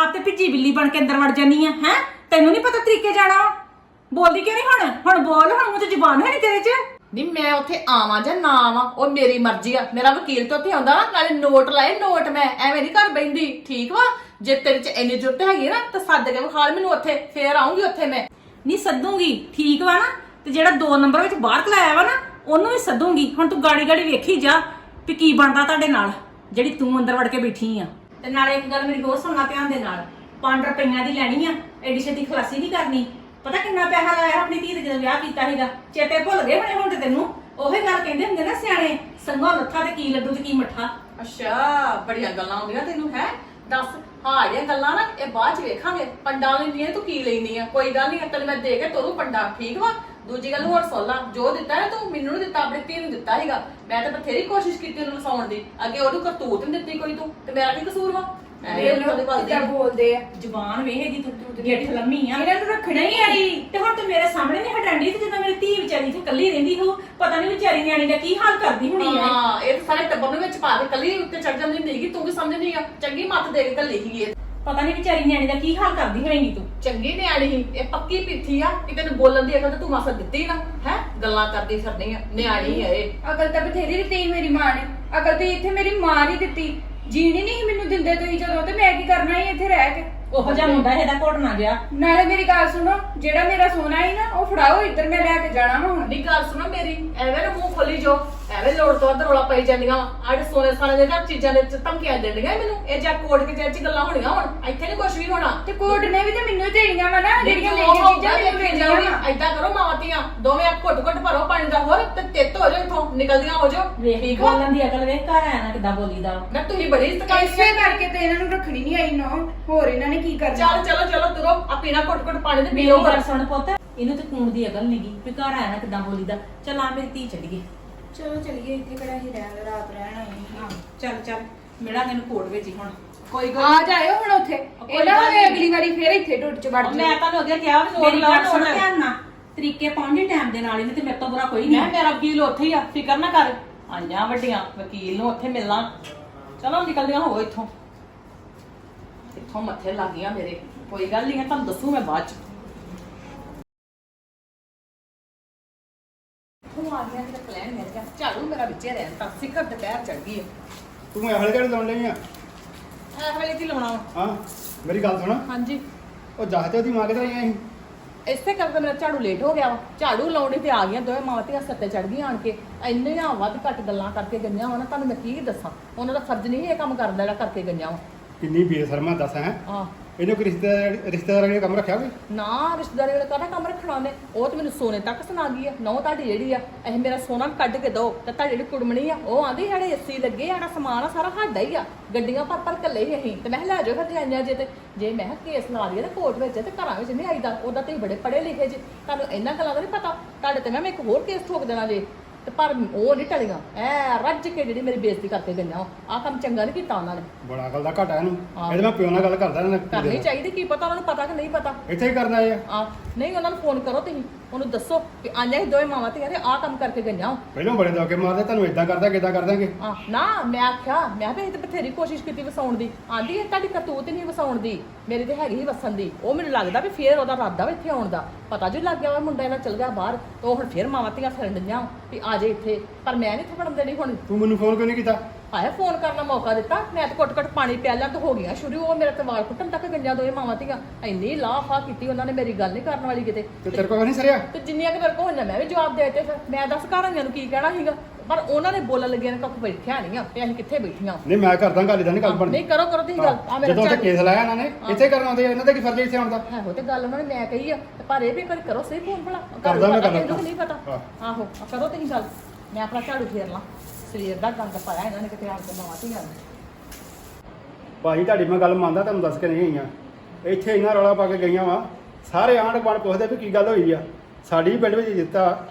ਆਪ ਤੇ ਭਿੱਜੀ ਬਿੱਲੀ ਬਣ ਕੇ ਅੰਦਰ ਵੜ ਜਾਨੀ ਆ ਹੈ? ਤੈਨੂੰ ਨਹੀਂ ਪਤਾ ਤਰੀਕੇ ਜਾਣਾ ਵਾ? ਬੋਲਦੀ ਕਿਉਂ ਨਹੀਂ ਹੁਣ? ਹੁਣ ਬੋਲ ਹੁਣ ਮੂੰਹ ਤੇ ਜ਼ੁਬਾਨ ਹੈ ਨਹੀਂ ਤੇਰੇ 'ਚ? ਨਹੀਂ ਮੈਂ ਉੱਥੇ ਆਵਾਂ ਜਾਂ ਨਾ ਆਵਾਂ ਉਹ ਮੇਰੀ ਮਰਜ਼ੀ ਆ। ਮੇਰਾ ਵਕੀਲ ਤੇ ਉੱਥੇ ਆਉਂਦਾ ਨਾ ਨਾਲੇ ਨੋਟ ਲਾਏ ਨੋਟ ਮੈਂ ਐਵੇਂ ਨਹੀਂ ਘਰ ਬੈਂਦੀ ਠੀਕ ਵਾ? ਜੇ ਤੇਰੇ 'ਚ ਇੰਨੀ ਜ਼ਰੂਰਤ ਹੈਗੀ ਨਾ ਤਾਂ ਸੱਦ ਕੇ ਵਿਖਾਲ ਮੈਨੂੰ ਉੱਥੇ ਫੇਰ ਆਉਂਗੀ ਉੱਥੇ ਮੈਂ। ਨਹੀਂ ਸੱਦੂਗੀ ਠੀਕ ਵਾ ਨਾ? ਤੇ ਜਿਹੜਾ 2 ਨੰਬਰ ਵਿੱਚ ਬਾਹਰ ਕਲਾਇਆ ਵਾ ਨਾ ਉਹਨੂੰ ਵੀ ਸੱਦੂਗੀ। ਹੁਣ ਤੂੰ ਗਾੜੀ ਗਾੜੀ ਵੇਖੀ ਜਾ ਵੀ ਕੀ ਬਣਦਾ ਤੁਹਾਡੇ ਨਾਲ ਜਿਹੜੀ ਤੂੰ ਅੰਦਰ ਵੜ ਕੇ ਬੈਠੀ ਆ। ਤੇ ਨਾਲੇ ਇੱਕ ਗੱਲ ਮੇਰੀ ਹੋਰ ਸੁਣਨਾ ਧਿਆਨ ਦੇ ਨਾਲ। 5 ਰੁਪਈਆਂ ਦੀ ਲੈਣੀ ਆ ਐਡੀ ਛੇਤੀ ਖਲਾਸੀ ਨਹੀਂ ਕਰਨੀ? ਪਤਾ ਕਿੰਨਾ ਪੈਸਾ ਲਾਇਆ ਆਪਣੀ ਧੀ ਦੇ ਜਦੋਂ ਵਿਆਹ ਕੀਤਾ ਸੀਗਾ? ਚੇਤੇ ਭੁੱਲ ਗਏ ਹੋਣੇ ਹੁਣ ਤੇ ਤੈਨੂੰ? ਉਹੀ ਗੱਲ ਕਹਿੰਦੇ ਹੁੰਦੇ ਨਾ ਸਿਆਣੇ ਸੰਗੋ ਲੱਥਾ ਤੇ ਕੀ ਲੱਡੂ ਤੇ ਕੀ ਮੱਠਾ? ਅੱਛਾ, ਬੜੀਆਂ ਗੱਲਾਂ ਆਉਂਦੀਆਂ ਤੈਨੂੰ, ਹੈ? ਦੱਸ, ਹਾਂ ਇਹ ਗੱਲਾਂ ਨਾ, ਇਹ ਬਾਅਦ ਚ ਵੇਖਾਂਗੇ। ਪੰਡਾ ਲੈਂਦੀ ਹੈ ਤੂੰ ਕੀ ਲੈਂਦੀ ਆ? ਕੋਈ ਗੱਲ ਨਹੀਂ ਤੈਨੂੰ ਮੈਂ ਦੇ ਕੇ ਤੋਰੂ ਪੰਡਾ, ਠੀਕ ਵਾ? ਦੂਜੀ ਗੱਲ ਹੋਰ ਸੋਲਾ ਜੋ ਦਿੱਤਾ ਨਾ ਤੂੰ, ਮੈਨੂੰ ਨਹੀਂ ਦਿੱਤਾ, ਆਪਣੀ ਧੀ ਨੂੰ ਦਿੱਤਾ ਹੈਗਾ ਮੈਂ ਤਾਂ ਬਥੇਰੀ ਕੋਸ਼ਿਸ਼ ਕੀਤੀ ਉਹਨੂੰ ਲਸਾਉਣ ਦੀ। ਅੱਗੇ ਉਹਨੂੰ ਕਰਤੂਤ ਨਹੀਂ ਦਿੱਤੀ ਕੋਈ ਤੂੰ, ਤੇ ਮੇਰਾ ਕੀ ਕਸੂਰ ਵਾ? ਮੈਂ ਵੀ ਉਹਦੇ ਕੋਲ ਦੀ ਕਿੱਦਾਂ ਬੋਲਦੇ ਆ। ਜ਼ੁਬਾਨ ਵੇਖ ਇਹਦੀ ਤੂੰ ਗਿੱਠ ਲੰਮੀ ਆ। ਇਹਨਾਂ ਨੂੰ ਰੱਖਣਾ ਹੀ ਨਹੀਂ ਆਈ। ਤੇ ਹੁਣ ਤੂੰ ਮੇਰੇ ਸਾਹਮਣੇ ਨਹੀਂ ਹਟਾਂਡੀ ਤੇ ਜਦੋਂ ਮੇਰੀ ਧੀ ਵਿਚਾਰੀ ਇੱਥੇ ਇਕੱਲੀ ਰਹਿੰਦੀ ਹੋ ਪਤਾ ਨਹੀਂ ਵਿਚਾਰੀ ਨਿਆਣੀ ਦਾ ਕੀ ਹਾਲ ਕਰਦੀ ਹੋਣੀ ਆ ਹਾਂ ਇਹ ਤਾਂ ਸਾਰੇ ਟੱਬਰ ਨੂੰ ਵਿੱਚ ਪਾ ਕੇ ਕੱਲੀ ਉੱਤੇ ਚੜ ਜਾਂਦੀ ਹੁੰਦੀ ਸੀਗੀ ਤੂੰ ਵੀ ਸਮਝਦੀ ਆ। ਚੰਗੀ ਮੱਤ ਦੇ ਕੇ ਕੱਲੀ ਸੀਗੀ ਇਹ। ਪਤਾ ਨਹੀਂ ਵਿਚਾਰੀ ਨਿਆਣੀ ਦਾ ਕੀ ਹਾਲ ਕਰਦੀ ਹੋਏਗੀ ਤੂੰ। ਚੰਗੀ ਨਿਆਣੀ ਸੀ ਇਹ ਪੱਕੀ ਪੀਠੀ ਆ ਕਿ ਤੈਨੂੰ ਬੋਲਣ ਦੀ ਅਕਲ ਤਾਂ ਤੂੰ ਮਾਸਾ ਦਿੱਤੀ ਨਾ ਹੈ? ਗੱਲਾਂ ਕਰਦੀ ਫਿਰਨੀ ਆ ਨਿਆਣੀ ਆ ਇਹ। ਅਕਲ ਤਾਂ ਬਥੇਰੀ ਦਿੱਤੀ ਮੇਰੀ ਮਾਂ ਨੇ। ਅਕਲ ਤੇ ਇੱਥੇ ਮੇਰੀ ਮਾਂ ਨਹੀਂ ਦਿੱਤੀ। ਜੀਣੀ ਨਹੀਂ ਮੈਨੂੰ ਦਿੰਦੇ ਤੁਸੀਂ ਜਦੋਂ ਤੇ ਮੈਂ ਕੀ ਕਰਨਾ ਸੀ ਇੱਥੇ ਰਹਿ ਕੇ? ਉਹੋ ਜਿਹਾ ਮੁੰਡਾ ਇਹਦਾ ਘੋਟਣਾ ਗਿਆ। ਨਾਲੇ ਮੇਰੀ ਗੱਲ ਸੁਣੋ ਜਿਹੜਾ ਮੇਰਾ ਸੋਨਾ ਹੈ ਨਾ ਉਹ ਫੜਾਓ ਇੱਧਰ ਮੈਂ ਲੈ ਕੇ ਜਾਣਾ ਵਾ ਹੁਣ। ਨਹੀਂ ਗੱਲ ਸੁਣੋ ਮੇਰੀ ਐਵੇਂ ਨਾ ਮੂੰਹ ਖੋਲੀ ਜੋ ਐਵੇਂ ਲੋੜ ਤੋਂ ਅੱਧ ਰੋਲਾ ਪਈ ਜਾਂਦੀਆਂ ਆੜੇ ਸੋਨੇ ਸਾਨੇ ਦੇ ਨਾ ਚੀਜ਼ਾਂ ਦੇ ਚ ਧਮਕੀਆਂ ਦੇਣੀਆਂ ਮੈਨੂੰ। ਇਹ ਜਾਂ ਕੋਰਟ ਕੇ ਚ ਗੱਲਾਂ ਹੋਣੀਆਂ ਹੁਣ। ਇੱਥੇ ਨਹੀਂ ਕੁਝ ਵੀ ਹੋਣਾ। ਤੇ ਕੋਰਟ ਨੇ ਵੀ ਤੇ ਮੈਨੂੰ ਹੀ ਦੇਣੀਆਂ ਵਾ ਨਾ ਜਿਹੜੀਆਂ ਮੇਰੀਆਂ ਚੀਜ਼ਾਂ ਮੈਨੂੰ ਦੇਣੀਆਂ ਵਾ। ਐਦਾਂ ਕਰੋ ਮਾਵਾਤੀਆਂ ਦੋਵੇਂ ਆਪ ਘੁੱਟ ਘੁੱਟ ਭਰੋ ਪਾਣੀ ਦਾ ਹੋਰ ਤੇ ਤਿੱਤ ਹੋ ਜਾਓ ਇਥੋਂ। ਨਿਕਲਦੀਆਂ ਹੋ ਜਾਓ। ਵੇਖ ਠੀਕ ਵਾ? ਬੋਲਣ ਦੀ ਅਕਲ ਵੇਖ ਘਰ ਆਇਆ ਨਾ ਕਿੱਦਾਂ ਬੋਲੀਦਾ। ਵਾ। ਨਾ ਤੁਸੀਂ ਬੜੀ ਇੱਜ਼ਤ ਕਰਦੀ ਇਸੇ ਕਰਕੇ ਤੇ ਇਹਨਾਂ ਨੂੰ ਰੱਖਣੀ ਨਹੀਂ ਆਈ ਨੋ। ਹੋਰ ਇਹਨਾਂ ਨੇ ਕੀ ਕਰਨਾ? ਚੱਲ ਚਲੋ ਚਲੋ ਤੁਰੋ। ਆ ਪੀਣਾ ਘੁੱਟ ਘੁੱਟ ਪਾਣੀ ਦੇ ਪੀ ਮੇਰੀ ਗੱਲ ਸੁਣ ਪੁੱਤ। ਇਹਨੂੰ ਤੇ ਕੂਣ ਦੀ ਅਕਲ ਨਹੀਂਗੀ ਵੀ ਘਰ ਆਇਆ ਨਾ ਕਿੱਦਾਂ ਬੋਲੀਦਾ। ਚੱਲ ਆ ਮੇਰੀ ਧੀ ਚੱਲੀਏ ਚਲੋ ਚਲੀਏ ਇੱਥੇ ਕਿਹੜਾ ਹੀ ਰਹਿਣ ਰਾਤ ਰਹਿਣ ਆਈ ਹਾਂ। ਚੱਲ ਚੱਲ ਮਿਲਾਂਗੇ ਨੂੰ ਕੋਰਟ ਵਿੱਚ ਹੀ ਹੁਣ। ਕੋਈ ਗੱਲ ਆ ਜਾਇਓ ਹੁਣ ਉੱਥੇ। ਕੋਈ ਇਹ ਨਾ ਗੱਲ ਹੋਵੇ ਨੀ। ਅਗਲੀ ਵਾਰੀ ਫੇਰ ਇੱਥੇ ਟੁੱਟ ਚ ਵੜ ਮੈਂ ਜਾਏ ਤੁਹਾਨੂੰ ਅੱਗੇ ਕਿਹਾ ਵੀ ਮੇਰੀ ਗੱਲ ਸੁਣ ਮੈਂ ਧਿਆਨ ਨਾਲ। ਤਰੀਕੇ ਪਾਉਂਦੇ ਟਾਈਮ ਦੇ ਨਾਲ ਇਹਨੇ ਤੇ ਮੇਰੇ ਤੋਂ ਬੁਰਾ ਕੋਈ ਨਹੀਂ। ਮੇਰਾ ਵਕੀਲ ਉੱਥੇ ਹੀ ਆ ਫਿਕਰ ਨਾ ਕਰ। ਆਈਆਂ ਵੱਡੀਆਂ ਵਕੀਲ ਨੂੰ ਉੱਥੇ ਮਿਲਣਾ। ਚਲੋ ਨਿਕਲਦੀਆਂ ਹੋ ਇੱਥੋਂ। ਇੱਥੋਂ ਮੱਥੇ ਲੱਗ ਗਈਆਂ ਮੇਰੇ। ਕੋਈ ਗੱਲ ਨਹੀਂ ਹੈ ਤੁਹਾਨੂੰ ਦੱਸੂ ਮੈਂ ਬਾਅਦ ਚ। ਝਾੜੂ ਮੇਰਾ ਵਿੱਚੇ ਰਹਿਣ ਤਾਂ ਸਿਖਰ ਦੁਪਹਿਰ ਚੜ ਗਈ ਹੈ ਤੂੰ ਇਹ ਹਲੇ ਕਿਹੜੇ ਲਾਉਣ ਲਈ ਆ? ਇਹ ਵੇਲੇ ਕੀ ਲਾਉਣਾ ਵਾ? ਹਾਂ ਮੇਰੀ ਗੱਲ ਸੁਣ। ਹਾਂਜੀ। ਉਹ ਜਹਾਜ਼ ਤੇ ਉਹਦੀ ਮਾਂ ਕਿਧਰ ਆਈਆਂ ਸੀ? ਇਸੇ ਕਰਕੇ ਮੇਰਾ ਝਾੜੂ ਲੇਟ ਹੋ ਗਿਆ ਵਾ। ਝਾੜੂ ਲਾਉਣੀ ਤੇ ਆ ਗਈਆਂ ਦੋਵੇਂ ਮਾਵਾਂ ਧੀਆਂ ਸੱਤੇ ਚੜ ਗਈਆਂ ਆਣ ਕੇ। ਇੰਨੀਆਂ ਵੱਧ ਘੱਟ ਗੱਲਾਂ ਕਰਕੇ ਗਈਆਂ ਵਾ ਨਾ ਤੁਹਾਨੂੰ ਮੈਂ ਕੀ ਦੱਸਾਂ? ਉਹਨਾਂ ਦਾ ਫਰਜ਼ ਨਹੀਂ ਇਹ ਕੰਮ ਕਰਦਾ ਜਿਹੜਾ ਕਰਕੇ ਗਈਆਂ ਵਾ। ਕਿੰਨੀ ਬੇਸ਼ਰਮਾ ਦੱਸ ਹੈ। ਆ ਇਹਨੇ ਕੋਈ ਰਿਸ਼ਤੇਦਾਰ ਰਿਸ਼ਤੇਦਾਰਾਂ ਨੇ ਕੰਮ ਰੱਖਿਆ ਕੋਈ? ਨਾ, ਰਿਸ਼ਤੇਦਾਰੀ ਵਾਲੇ ਕਾਹਦਾ ਕੰਮ ਰੱਖਣਾ ਉਹਨੇ? ਉਹ ਤੇ ਮੈਨੂੰ ਸੋਨੇ ਤੱਕ ਸੁਣਾ ਗਈ ਆ। ਨੌ ਤੁਹਾਡੀ ਜਿਹੜੀ ਆ, ਇਹ ਮੇਰਾ ਸੋਨਾ ਕੱਢ ਕੇ ਦੋ ਤੇ ਤੁਹਾਡੀ ਜਿਹੜੀ ਕੁੜਮਣੀ ਆ, ਉਹ ਆਂਦੀ ਸਾਡੇ ਏਸੀ ਲੱਗੇ ਆੜਾ ਸਮਾਨ ਆ, ਸਾਰਾ ਸਾਡਾ ਹੀ ਆ। ਗੱਡੀਆਂ ਭਰ ਭਰ ਕੱਲੇ ਹੀ ਅਸੀਂ, ਤੇ ਮੈਂ ਕਿਹਾ ਲੈ ਜਾਓ ਫਿਰ ਜਾਈਆਂ ਜੇ ਤੇ। ਜੇ ਮੈਂ ਕਿਹਾ ਕੇਸ ਲਾ ਲਈਏ ਤੇ ਕੋਰਟ ਵਿੱਚ, ਤੇ ਘਰਾਂ ਵਿੱਚ ਨਹੀਂ ਆਈਦਾ, ਉਹਦਾ ਤੇ ਬੜੇ ਪੜੇ ਲਿਖੇ ਜੇ। ਤੁਹਾਨੂੰ ਇਹਨਾਂ ਗੱਲਾਂ ਦਾ ਨਹੀਂ ਪਤਾ। ਤੁਹਾਡੇ ਤੇ ਮੈਂ ਇੱਕ ਹੋਰ ਕੇਸ ਠੋਕ ਦੇਣਾ ਜੇ। ਤੇ ਪਰ ਉਹ ਨਹੀਂ ਟਲੀਆਂ। ਐ ਰੱਜ ਕੇ ਜਿਹੜੀ ਮੇਰੀ ਬੇਇੱਜ਼ਤੀ ਕਰਕੇ ਗਈਆਂ। ਆ ਕੰਮ ਚੰਗਾ ਨਹੀਂ ਕੀਤਾ ਉਹਨਾਂ ਨੇ। ਬੜਾ ਗੱਲ ਦਾ ਘਾਟਾ ਇਹਨੂੰ। ਹਾਂ। ਇਹਦੇ ਮੈਂ ਪਿਓ ਨਾਲ ਗੱਲ ਕਰਦਾ ਇਹਨਾਂ ਕਰਨੀ ਚਾਹੀਦੀ ਕੀ ਪਤਾ ਉਹਨਾਂ ਨੂੰ ਪਤਾ ਕਿ ਨਹੀਂ ਪਤਾ। ਇੱਥੇ ਹੀ ਕਰਨਾ ਇਹ। ਆ ਨਹੀਂ ਉਹਨਾਂ ਨੂੰ ਫੋਨ ਕਰੋ ਤੁਸੀਂ। ਉਹਨੂੰ ਦੱਸੋ ਕਿ ਹੀ ਦੋਵੇਂ ਮਾਵਾਂ ਤੇ ਆਹ ਕੰਮ ਕਰਕੇ ਗਈਆਂ ਪਹਿਲਾਂ ਬੜੇ ਦੌਕੇ ਮਾਰਦੇ ਤੁਹਾਨੂੰ ਇਦਾਂ ਕਰਦਾ ਕਿਦਾਂ ਕਰ ਦਾਂਗੇ ਆ ਨਾ ਮੈਂ ਆਖਿਆ ਮੈਂ ਵੀ ਇਹ ਤੇ ਬਥੇਰੀ ਕੋਸ਼ਿਸ਼ ਕੀਤੀ ਵਸਾਉਣ ਦੀ। ਆਂਦੀ ਇਹ ਤੁਹਾਡੀ ਕਰਤੂਤ ਹੀ ਨਹੀਂ ਵਸਾਉਣ ਦੀ ਮੇਰੀ ਤੇ ਹੈਗੀ ਹੀ ਵਸਣ ਦੀ। ਉਹ ਮੈਨੂੰ ਲੱਗਦਾ ਵੀ ਫੇਰ ਉਹਦਾ ਇਰਾਦਾ ਵਾ ਇੱਥੇ ਆਉਣ ਦਾ। ਪਤਾ ਜੋ ਲੱਗ ਗਿਆ ਵਾ ਮੁੰਡਾ ਇਹਦਾ ਚਲ ਗਿਆ ਬਾਹਰ ਤੇ ਉਹ ਹੁਣ ਫੇਰ ਮਾਵਾਂ ਧੀਆਂ ਫਿਰਨ ਡਈਆਂ ਵੀ ਆ ਜੇ ਇੱਥੇ। ਪਰ ਮੈਂ ਨਹੀਂ ਇੱਥੇ ਵੜਨ ਦੇਣੀ ਹੁਣ। ਤੂੰ ਮੈਨੂੰ ਫੋਨ ਕਿਉਂ ਨਹੀਂ ਕੀਤਾ? ਆਇਆ ਫੋਨ ਕਰਨ ਦਾ ਮੌਕਾ ਦਿੱਤਾ। ਮੈਂ ਤਾਂ ਘੁੱਟ ਘੁੱਟ ਪਾਣੀ ਪਿਆ ਲਿਆ ਤੇ ਹੋ ਗਈਆਂ ਸ਼ੁਰੂ ਉਹ ਮੇਰੇ ਤੇ ਵਾਲ ਕੁੱਟਣ ਤੱਕ ਗੰਜਾ ਦੋਏ ਮਾਵਾਂ ਧੀਆਂ। ਇੰਨੀ ਲਾਫਾ ਕੀਤੀ ਉਹਨਾਂ ਨੇ ਮੇਰੀ ਗੱਲ ਨਹੀਂ ਕਰਨ ਵਾਲੀ ਕਿਤੇ। ਤੇ ਤੇਰੇ ਕੋਲ ਨਹੀਂ ਸਰਿਆ? ਤੇ ਜਿੰਨੀਆਂ ਕਿ ਮੇਰੇ ਕੋਲ ਹੋਈਆਂ ਮੈਂ ਵੀ ਜਵਾਬ ਦੇ ਦਿੱਤੇ ਫਿਰ। ਮੈਂ ਦੱਸ ਘਰ ਨੂੰ ਕੀ ਕਹਿਣਾ ਸੀਗਾ। ਪਰ ਉਹਨਾਂ ਨੇ ਬੋਲਣ ਲੱਗਿਆ ਨੇ ਕੱਖ ਬੈਠਿਆ ਨਹੀਂ ਆ ਤੇ ਅਸੀਂ ਕਿੱਥੇ ਬੈਠੀਆਂ। ਨਹੀਂ ਮੈਂ ਕਰਦਾ ਗੱਲ ਇਦਾਂ ਨਹੀਂ ਗੱਲ ਬਣਦੀ। ਨਹੀਂ ਕਰੋ ਕਰੋ ਤੁਸੀਂ ਗੱਲ। ਆ ਮੇਰਾ ਜਦੋਂ ਉੱਥੇ ਕੇਸ ਲਾਇਆ ਇਹਨਾਂ ਨੇ ਇੱਥੇ ਕਰਨ ਆਉਂਦੇ ਆ, ਇਹਨਾਂ ਦਾ ਕੀ ਫਰਜ਼ ਇੱਥੇ ਆਉਣ ਦਾ? ਆਹੋ ਤੇ ਗੱਲ ਉਹਨਾਂ ਨੇ ਮੈਂ ਕਹੀ ਆ ਪਰ ਇਹ ਵੀ ਇੱਕ ਵਾਰੀ ਕਰੋ ਸਹੀ ਫੋਨ ਭਲਾ। ਕਰਦਾ ਮੈਂ ਕਰਦਾ। ਨਹੀਂ ਪਤਾ। ਆਹੋ ਕਰੋ ਤੁਸੀਂ ਗੱਲ। ਮੈਂ ਆਪਣਾ ਝਾੜੂ ਫੇਰ ਲਾਂ। ਸਰੀਰ ਦਾ ਗੰਦ ਪਾਇਆ ਇਹਨਾਂ ਨੇ ਕਿਤੇ ਆਣ ਕੇ ਮਾਵਾਂ ਧੀਆਂ ਨੇ। ਭਾਈ ਤੁਹਾਡੀ ਮੈਂ ਗੱਲ ਮੰਨਦਾ ਤੁਹਾਨੂੰ ਦੱਸ ਕੇ ਨਹੀਂ ਆਈਆਂ। ਇੱਥੇ ਇੰਨਾ ਰੌਲਾ ਪਾ ਕੇ ਗਈਆਂ ਵਾ। ਸਾਰੇ ਆਂਢ ਗੁਆਂਢ ਪੁੱਛਦੇ ਵੀ ਕੀ ਗੱਲ ਹੋਈ ਆ। ਸਾਡੀ ਪਿੰਡ ਵਿੱਚ ਦਿੱਤਾ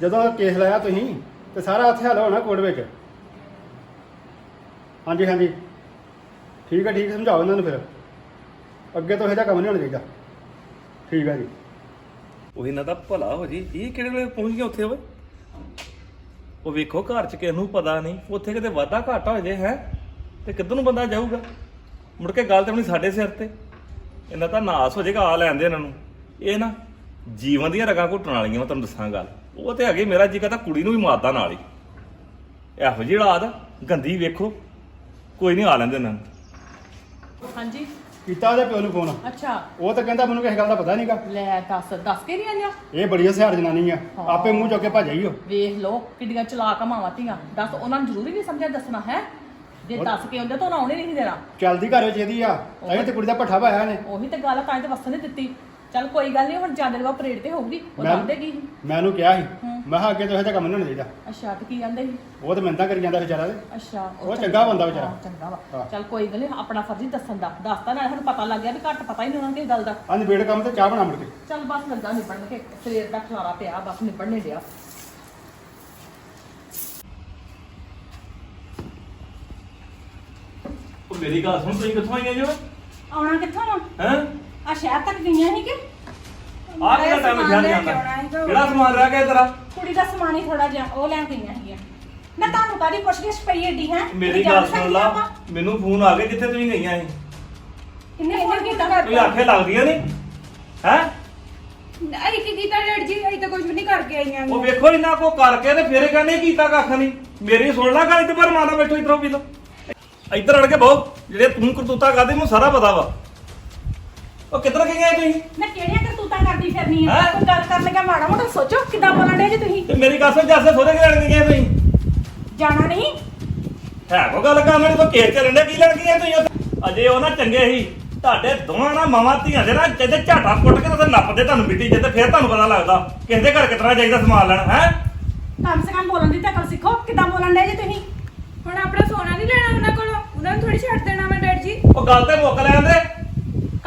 ਜਦੋਂ ਕੇਸ ਲਾਇਆ ਤੁਸੀਂ ਤੇ ਸਾਰਾ ਉੱਥੇ ਹੱਲ ਹੋਣਾ ਕੋਰਟ ਵਿੱਚ। ਹਾਂਜੀ ਹਾਂਜੀ। ਠੀਕ ਹੈ ਠੀਕ ਹੈ, ਸਮਝਾਓ ਇਹਨਾਂ ਨੂੰ ਫਿਰ। ਅੱਗੇ ਤੋਂ ਇਹੋ ਜਿਹਾ ਕੰਮ ਨਹੀਂ ਹੋਣਾ ਚਾਹੀਦਾ। ਠੀਕ ਹੈ ਜੀ। ਉਹ ਇਹਨਾਂ ਦਾ ਭਲਾ ਹੋ ਜੀ। ਇਹ ਕਿਹੜੇ ਵੇਲੇ ਪਹੁੰਚ ਗਿਆ ਉੱਥੇ ਓਏ? ਉਹ ਵੇਖੋ ਘਰ ਚ ਕਿਸ ਨੂੰ ਪਤਾ ਨਹੀਂ, ਉੱਥੇ ਕਿਤੇ ਵਾਧਾ ਘਾਟਾ ਹੋ ਜੇ, ਹੈ? ਤੇ ਕਿੱਧਰ ਨੂੰ ਬੰਦਾ ਜਾਊਗਾ? ਮੁੜ ਕੇ ਗੱਲ ਤੇ ਆਪਣੀ ਸਾਡੇ ਸਿਰ ਤੇ। ਇਹਨਾਂ ਤਾਂ ਨਾਸ ਹੋ ਜਾਏਗਾ, ਆ ਲੈਂਦੇ ਇਹਨਾਂ ਨੂੰ। ਇਹ ਨਾ ਜੀਵਨ ਦੀਆਂ ਰਗਾਂ ਘੁੱਟਣ ਵਾਲੀਆਂ, ਮੈਂ ਤੁਹਾਨੂੰ ਦੱਸਾਂ ਗੱਲ। ਉਹ ਤੇ ਹੈਗੇ ਮੇਰਾ ਜੀ ਕਹਤਾ ਕੁੜੀ ਨੂੰ ਵੀ ਮਾਰਦਾ ਨਾਲ ਹੀ। ਇਹੋ ਜਿਹੀ ਔਲਾਦ ਗੰਦੀ ਵੇਖੋ। ਕੋਈ ਨਹੀਂ ਆ ਲੈਂਦੇ ਇਹਨਾਂ ਨੂੰ। ਹਾਂਜੀ। ਕੀਤਾ ਉਹਦੇ ਪਿਓ ਨੂੰ ਫੋਨ। ਅੱਛਾ। ਉਹ ਤਾਂ ਕਹਿੰਦਾ ਮੈਨੂੰ ਕਿਸੇ ਗੱਲ ਦਾ ਪਤਾ ਨਹੀਂਗਾ। ਲੈ ਦੱਸ ਦੱਸ ਕੇ ਨਹੀਂ ਆਈਆਂ? ਇਹ ਬੜੀ ਹਸਿਆਰ ਜਨਾਨੀ ਆ ਹਾਂ। ਆਪੇ ਮੂੰਹ ਚੁੱਕ ਕੇ ਭੱਜ ਆਈ ਉਹ ਵੇਖ ਲੋ ਕਿੱਡੀਆਂ ਚਲਾਕ ਮਾਵਾਂ ਧੀਆਂ। ਦੱਸ ਉਹਨਾਂ ਨੂੰ ਜ਼ਰੂਰੀ ਨਹੀਂ ਸਮਝਿਆ ਦੱਸਣਾ ਹੈ? ਜੇ ਦੱਸ ਕੇ ਆਉਂਦੇ ਤਾਂ ਉਹਨਾਂ ਆਉਣੇ ਨਹੀਂ ਸੀ ਦੇਣਾ। ਚੱਲਦੀ ਘਰ ਵਿੱਚ ਇਹਦੀ ਆ। ਤਾਂ ਤੇ ਕੁੜੀ ਦਾ ਪੱਠਾ ਪਾਇਆ ਇਹਨੇ। ਉਹੀ ਤੇ ਗੱਲ ਆ ਤਾਂ ਹੀ ਤੇ ਵਸਣ ਨਹੀਂ ਦਿੱਤੀ। ਚੱਲ ਕੋਈ ਗੱਲ ਨਹੀਂ ਹੁਣ ਜਾਂਦੇ ਬਾਅਦ ਪਰੇਡ ਤੇ ਹੋਊਗੀ ਉਹ ਮੈਂ- ਦੱਸ ਦੇਗੀ ਮੈਂ ਉਹਨੂੰ ਕਿਹਾ ਸੀ ਹੂੰ। ਮੈਂ ਕਿਹਾ ਅੱਗੇ ਤੋਂ ਇਹੋ ਜਿਹਾ ਕੰਮ ਨਹੀਂ ਹੋਣਾ ਚਾਹੀਦਾ। ਅੱਛਾ ਤੇ ਕੀ ਕਹਿੰਦੇ ਸੀ? ਉਹ ਤਾਂ ਮਿੰਤਾ ਕਰੀ ਜਾਂਦਾ ਵਿਚਾਰਾ ਤੇ। ਅੱਛਾ ਉਹ ਚੰਗਾ ਬੰਦਾ ਵਿਚਾਰਾ। ਹਾਂ, ਚੰਗਾ ਵਾ। ਹਾਂ। ਚੱਲ ਕੋਈ ਗੱਲ ਨਹੀਂ ਆਪਣਾ ਫਰਜ਼ ਹੀ ਦੱਸਣ ਦਾ। ਦੱਸਤਾ ਨਾ ਸਾਨੂੰ ਪਤਾ ਲੱਗ ਗਿਆ ਵੀ ਘੱਟ ਪਤਾ ਹੀ ਨਹੀਂ ਉਹਨਾਂ ਨੂੰ ਕਿਸ ਗੱਲ ਦਾ। ਅੰਨ ਬੇੜ ਕੰਮ ਤੇ ਚਾਹ ਬਣਾ ਮੁੜ ਕੇ। ਚੱਲ ਬਸ ਲੱਗਾ ਨਿਬੜਨ ਕੇ ਸਰੀਰ ਦਾ ਖਲਾਰਾ ਪਿਆ ਬਸ ਨਿਬੜ ਨਹੀਂ ਡਿਆ। ਉਹ ਮੇਰੀ ਗੱਲ ਸੁਣ ਤੁਸੀਂ ਕਿੱਥੋਂ ਆਈਆਂ ਜੋ ਆਉਣਾ ਕਿੱਥੋਂ ਆ ਹੈ? ਆ ਸ਼ਹਿਰ ਤੱਕ ਗਈਆਂ ਸੀ ਕਿ? ਆਹ ਕਿਹੜਾ ਟਾਈਮ ਲੈ ਕੇ ਜਾਂਦਾ। ਕਿਹੜਾ ਸਮਾਨ ਰਹਿ ਗਿਆ ਤੇਰਾ? ਕੁੜੀ ਦਾ ਸਮਾਨ ਹੀ ਥੋੜਾ ਜਿਹਾ ਉਹ ਲੈਣ ਗਈਆਂ ਸੀਗੀਆਂ ਨਾ ਤੁਹਾਨੂੰ ਕਾਦੀ ਪੁੱਛ ਗਿੱਛ ਪਈ ਏਡੀ ਹੈ? ਮੇਰੀ ਗੱਲ ਸੁਣ ਲਾ ਮੈਨੂੰ ਫੋਨ ਆ ਗਏ ਜਿੱਥੇ ਤੁਸੀਂ ਗਈਆਂ ਸੀ। ਕਿੰਨੇ ਫੋਨ ਕੀਤਾ? ਤੁਸੀਂ ਆਖੇ ਲੱਗਦੀਆਂ ਨਹੀਂ? ਹੈ? ਅਰੇ ਕੀ ਕੀਤਾ ਡੈਡ ਜੀ ਅਜੇ ਤਾਂ ਕੁਝ ਵੀ ਨਹੀਂ ਕਰਕੇ ਆਈਆਂ ਉਹ ਵੇਖੋ ਇਹਨਾਂ ਕੋ ਕਰਕੇ ਤੇ ਫੇਰੇ ਕਹਿੰਦੇ ਕੀਤਾ ਕੱਖ ਨਹੀਂ। ਮੇਰੀ ਸੁਣ ਲੈ ਗੱਲ ਇੱਥੇ ਪਰ ਮਾਨਾ ਬੈਠੋ ਇਧਰੋਂ ਪੀ ਲਓ। ਇੱਧਰ ਅੜ ਕੇ ਬਹੁ ਜਿਹੜੇ ਤੂੰ ਕਰਤੂਤਾ ਕਰਦੇ ਮੈਨੂੰ ਸਾਰਾ ਪਤਾ ਵਾ। ਉਹ ਕਿੱਧਰ ਗਈਆਂ ਤੁਸੀਂ? ਮੈਂ ਕਿਹੜੀਆਂ ਕਰਤੂਤਾਂ ਕਰਦੀ ਫਿਰਨੀ ਆ। ਹੈਂ? ਕੋਈ ਗੱਲ ਕਰਨ ਲੱਗਾ ਮਾੜਾ ਮੋਟਾ ਸੋਚੋ ਕਿੱਦਾਂ ਬੋਲਣ ਦੇ ਜੀ ਤੁਸੀਂ? ਤੇ ਮੇਰੀ ਗੱਲ ਸੁਣ ਜੱਸੇ ਸੋਰੇ ਕਿ ਲੜ ਗਈਆਂ ਤੁਸੀਂ। ਜਾਣਾ ਨਹੀਂ? ਹੈ ਕੋ ਗੱਲ ਕਰ ਮੈਨੂੰ ਤਾਂ ਕੇਸ ਚੱਲਣ ਦੇ ਕੀ ਲੜ ਗਈਆਂ ਤੁਸੀਂ ਉੱਥੇ? ਅਜੇ ਉਹ ਨਾ ਚੰਗੇ ਸੀ। ਤੁਹਾਡੇ ਦੋਵਾਂ ਨਾ ਮਾਵਾਂ ਧੀਆਂ ਦੇ ਨਾ ਝਾਟਾ ਪੁੱਟ ਕੇ ਤੇ ਨੱਪਦੇ ਤੁਹਾਨੂੰ ਮਿੱਟੀ ਜਿੱਦੇ ਫੇਰ ਤੁਹਾਨੂੰ ਪਤਾ ਲੱਗਦਾ ਕਿਸੇ ਦੇ ਘਰ ਕਿਤਨਾ ਚਾਹੀਦਾ ਸਮਾਨ ਲੈਣ ਹੈ? ਕਮ ਸੇ ਕਮ ਬੋਲਣ ਦੀ ਤਾਂ ਅਕਲ ਸਿੱਖੋ ਕਿੱਦਾਂ ਬੋਲਣ ਦੇ ਜੀ ਤੁਸੀਂ? ਹੁਣ ਆਪਣਾ ਸੋਨਾ ਨਹੀਂ ਲੈਣਾ ਉਹਨਾਂ ਕੋਲੋਂ ਉਹਨਾਂ ਨੂੰ ਥੋੜੀ ਛੱਡ ਦੇਣਾ ਮੈਂ ਡੈਡ ਜੀ। ਉਹ ਗੱਲ ਤੇ ਮੁੱਕ ਲੈਂਦੇ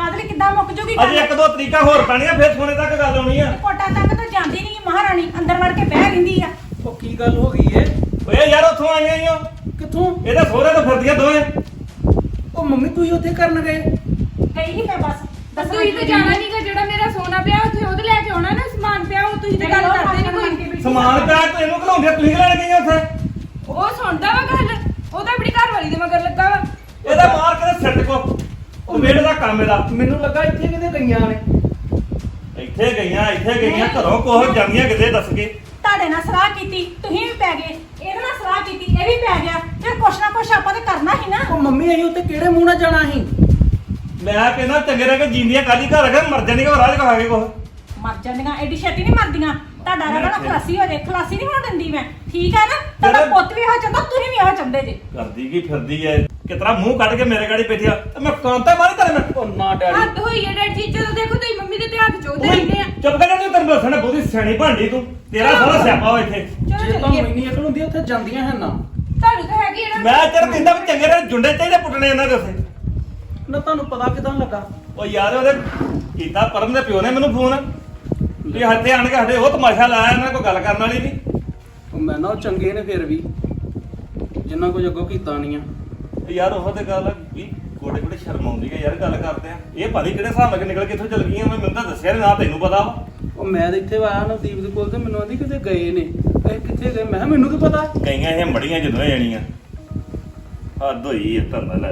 ਕਾਦਲ ਕਿੱਦਾਂ ਮੁੱਕ ਜੂਗੀ ਅਜੇ ਇੱਕ ਦੋ ਤਰੀਕਾ ਹੋਰ ਪੈਣੀਆਂ ਫੇਰ ਸੋਨੇ ਤੱਕ ਗੱਲ ਆਉਣੀ ਆ। ਕੋਟਾ ਤੱਕ ਤਾਂ ਜਾਂਦੀ ਨਹੀਂ ਮਹਾਰਾਣੀ ਅੰਦਰ ਵੜ ਕੇ ਬਹਿ ਰਹਿੰਦੀ ਆ। ਉਹ ਕੀ ਗੱਲ ਹੋ ਗਈ ਏ? ਓਏ ਯਾਰ ਉੱਥੋਂ ਆਈਆਂ ਓ। ਕਿੱਥੋਂ? ਇਹਦੇ ਸੋਹਰੇ ਤੋਂ ਫਿਰਦੀਆਂ ਦੋਵੇਂ। ਉਹ ਮੰਮੀ ਤੁਸੀਂ ਉੱਥੇ ਕਰਨ ਗਏ? ਗਈ ਹੀ ਮੈਂ ਬਸ। ਦੱਸੋ ਤੁਸੀਂ ਤਾਂ ਜਾਣਾ ਨਹੀਂਗਾ ਜਿਹੜਾ ਮੇਰਾ ਸੋਨਾ ਪਿਆ ਉੱਥੇ ਉਹਦੇ ਲੈ ਕੇ ਆਉਣਾ ਨਾ ਸਮਾਨ ਪਿਆ ਉਹ ਤੁਸੀਂ ਤਾਂ ਗੱਲ ਕਰਦੇ ਨਹੀਂ ਕੋਈ। ਸਮਾਨ ਪਿਆ ਤੇ ਇਹਨੂੰ ਘਲਾਉਂਦੇ ਤੁਸੀਂ ਲੈਣ ਗਈਆਂ ਉੱਥੇ? ਉਹ ਸੁਣਦਾ ਵਾ ਗੱਲ ਉਹ ਤਾਂ ਆਪਣੀ ਘਰ ਵਾਲੀ ਦੇ ਮਗਰ ਲੱਗਾ ਵਾ। ਇਹਦਾ ਮਾਰ ਕੇ ਸਿੱਟ ਕੋ। ਉਹ ਮੇੜ ਦਾ ਕੰਮ ਇਹਦਾ। ਮੈਨੂੰ ਲੱਗਾ ਇੱਥੇ ਕਿਤੇ ਗਈਆਂ ਨੇ। ਇੱਥੇ ਗਈਆਂ ਇੱਥੇ ਗਈਆਂ ਘਰੋਂ ਕੋਹ ਜਾਂਦੀਆਂ ਕਿਤੇ ਦੱਸ ਕੇ। ਤੁਹਾਡੇ ਨਾਲ ਸਲਾਹ ਕੀਤੀ ਤੁਸੀਂ ਵੀ ਪੈ ਗਏ। ਇਹਦੇ ਨਾਲ ਸਲਾਹ ਕੀਤੀ ਇਹ ਵੀ ਪੈ ਗਿਆ। ਫਿਰ ਕੁਛ ਨਾ ਕੁਛ ਆਪਾਂ ਤੇ ਕਰਨਾ ਹੀ ਨਾ। ਉਹ ਮੰਮੀ ਅਸੀਂ ਉੱਥੇ ਕਿਹੜੇ ਮੂੰਹ ਨਾਲ ਜਾਣਾ ਸੀ? ਮੈਂ ਕਹਿੰਦਾ ਚੰਗੇ ਰਹਿ ਕੇ ਜਿੰਦੀਆਂ ਕਾਲੀ ਘਰ ਅਗਰ ਮਰ ਜਾਣੀ ਕੋ ਰਾਜ ਕਹਾਗੇ ਕੋ ਮਰ ਜਾਂਦੀਆਂ ਐਡੀ ਛੇਤੀ ਨਹੀਂ ਮਰਦੀਆਂ। ਤੁਹਾਡਾ ਰਗਾ ਨਾ ਖਲਾਸੀ ਹੋ ਜਾਏ ਖਲਾਸੀ ਨਹੀਂ ਹੋਣ ਦਿੰਦੀ ਮੈਂ। ਠੀਕ ਹੈ ਨਾ? ਤੁਹਾਡਾ ਪੁੱਤ ਵੀ ਹੋ ਚਾਹੁੰਦਾ ਤੁਸੀਂ ਵੀ ਇਹੋ ਚਾਹੁੰਦੇ ਜੇ। ਕਰਦੀ ਕੀ ਫਿਰਦੀ ਐ? ਕਿਤਰਾ ਮੂੰਹ ਕੱਢ ਕੇ ਮੇਰੇ ਗਾੜੀ ਬੈਠਿਆ ਤੇ ਮੈਂ ਕਾਂਤਾ ਮਾਰੀ ਤੇਰੇ ਮੈਂ ਉਹ ਨਾ ਡੈਡੀ। ਹੱਦ ਹੋਈ ਹੈ ਡੈਡ ਜੀ ਜਦੋਂ ਦੇਖੋ ਤੁਸੀਂ ਮੰਮੀ ਦੇ ਤੇ ਹੱਥ ਚੋਦੇ ਰਹਿੰਦੇ ਆ। ਚੁੱਪ ਕਰ ਜਾ ਤੂੰ ਤੈਨੂੰ ਦੱਸਣਾ ਬਹੁਤੀ ਸਿਆਣੀ ਭਾਂਡੀ ਤੂੰ। ਤੇਰਾ ਸਾਰਾ ਸਿਆਪਾ ਵਾ ਇੱਥੇ। ਚਲੋ ਜੇ ਤਾਂ ਚੱਲੀਏ ਮੈਨੀ ਅਕਲ ਹੁੰਦੀ ਉੱਥੇ ਜਾਂਦੀਆਂ ਹੈ ਨਾ। ਤੁਹਾਨੂੰ ਤਾਂ ਹੈਗੀ ਹੈ ਨਾ। ਮੈਂ ਤੇਰੇ ਕਹਿੰਦਾ ਵੀ ਚੰਗੇ ਰਹਿ ਜੁੰਡੇ ਚਾਹੀਦੇ ਪੁੱਟਣੇ ਇਹਨਾਂ ਦੇ ਉੱਥੇ ਨਾ ਤੁਹਾਨੂੰ ਪਤਾ ਕਿਦਾਂ ਲੱਗਾ? ਉਹ ਯਾਰ ਉਹਦੇ ਕੀਤਾ ਪਰਮ ਦੇ ਪਿਓ ਨੇ ਮੈਨੂੰ ਫੋਨ। ਵੀ ਹੱਥੇ ਆਣ ਕੇ ਸਾਡੇ ਉਹ ਤਮਾਸ਼ਾ ਲਾਇਆ ਇਹਨਾਂ ਕੋਈ ਗੱਲ ਕਰਨ ਵਾਲੀ ਨਹੀਂ। ਉਹ ਮੈਂ ਨਾ ਉਹ ਚੰਗੇ ਨੇ ਫਿਰ ਵੀ। ਜਿੰਨਾ ਕੁਝ ਅੱਗੋਂ ਕੀਤਾ ਨਹੀਂ ਆ। ਤੇ ਯਾਰ ਉਹ ਤੇ ਗੱਲ ਵੀ ਕੋਟੇ ਕੋਟੇ ਸ਼ਰਮ ਆਉਂਦੀ ਹੈ ਯਾਰ ਗੱਲ ਕਰਦੇ ਆ। ਇਹ ਭਾਵੇਂ ਕਿਹੜੇ ਹਿਸਾਬ ਨਾਲ ਨਿਕਲ ਕੇ ਇੱਥੋਂ ਚਲ ਗਈਆਂ ਮੈਂ ਮੈਨੂੰ ਤਾਂ ਦੱਸਿਆ ਨਾ ਤੈਨੂੰ ਪਤਾ ਵਾ। ਉਹ ਮੈਂ ਤਾਂ ਇੱਥੇ ਆਇਆ ਨਵਦੀਪ ਦੇ ਕੋਲ ਤੇ ਮੈਨੂੰ ਆਂਦੀ ਕਿਤੇ ਗਏ ਨੇ। ਇਹ ਕਿੱਥੇ ਗਏ? ਮੈਂ ਮੈਨੂੰ ਕੀ ਪਤਾ? ਗਈਆਂ ਇਹ ਮੜੀਆਂ ਜਦੋਂ ਜਾਣੀਆਂ। ਹੱਦ ਹੋਈ ਇਹ ਧੰਦਾ ਲੈ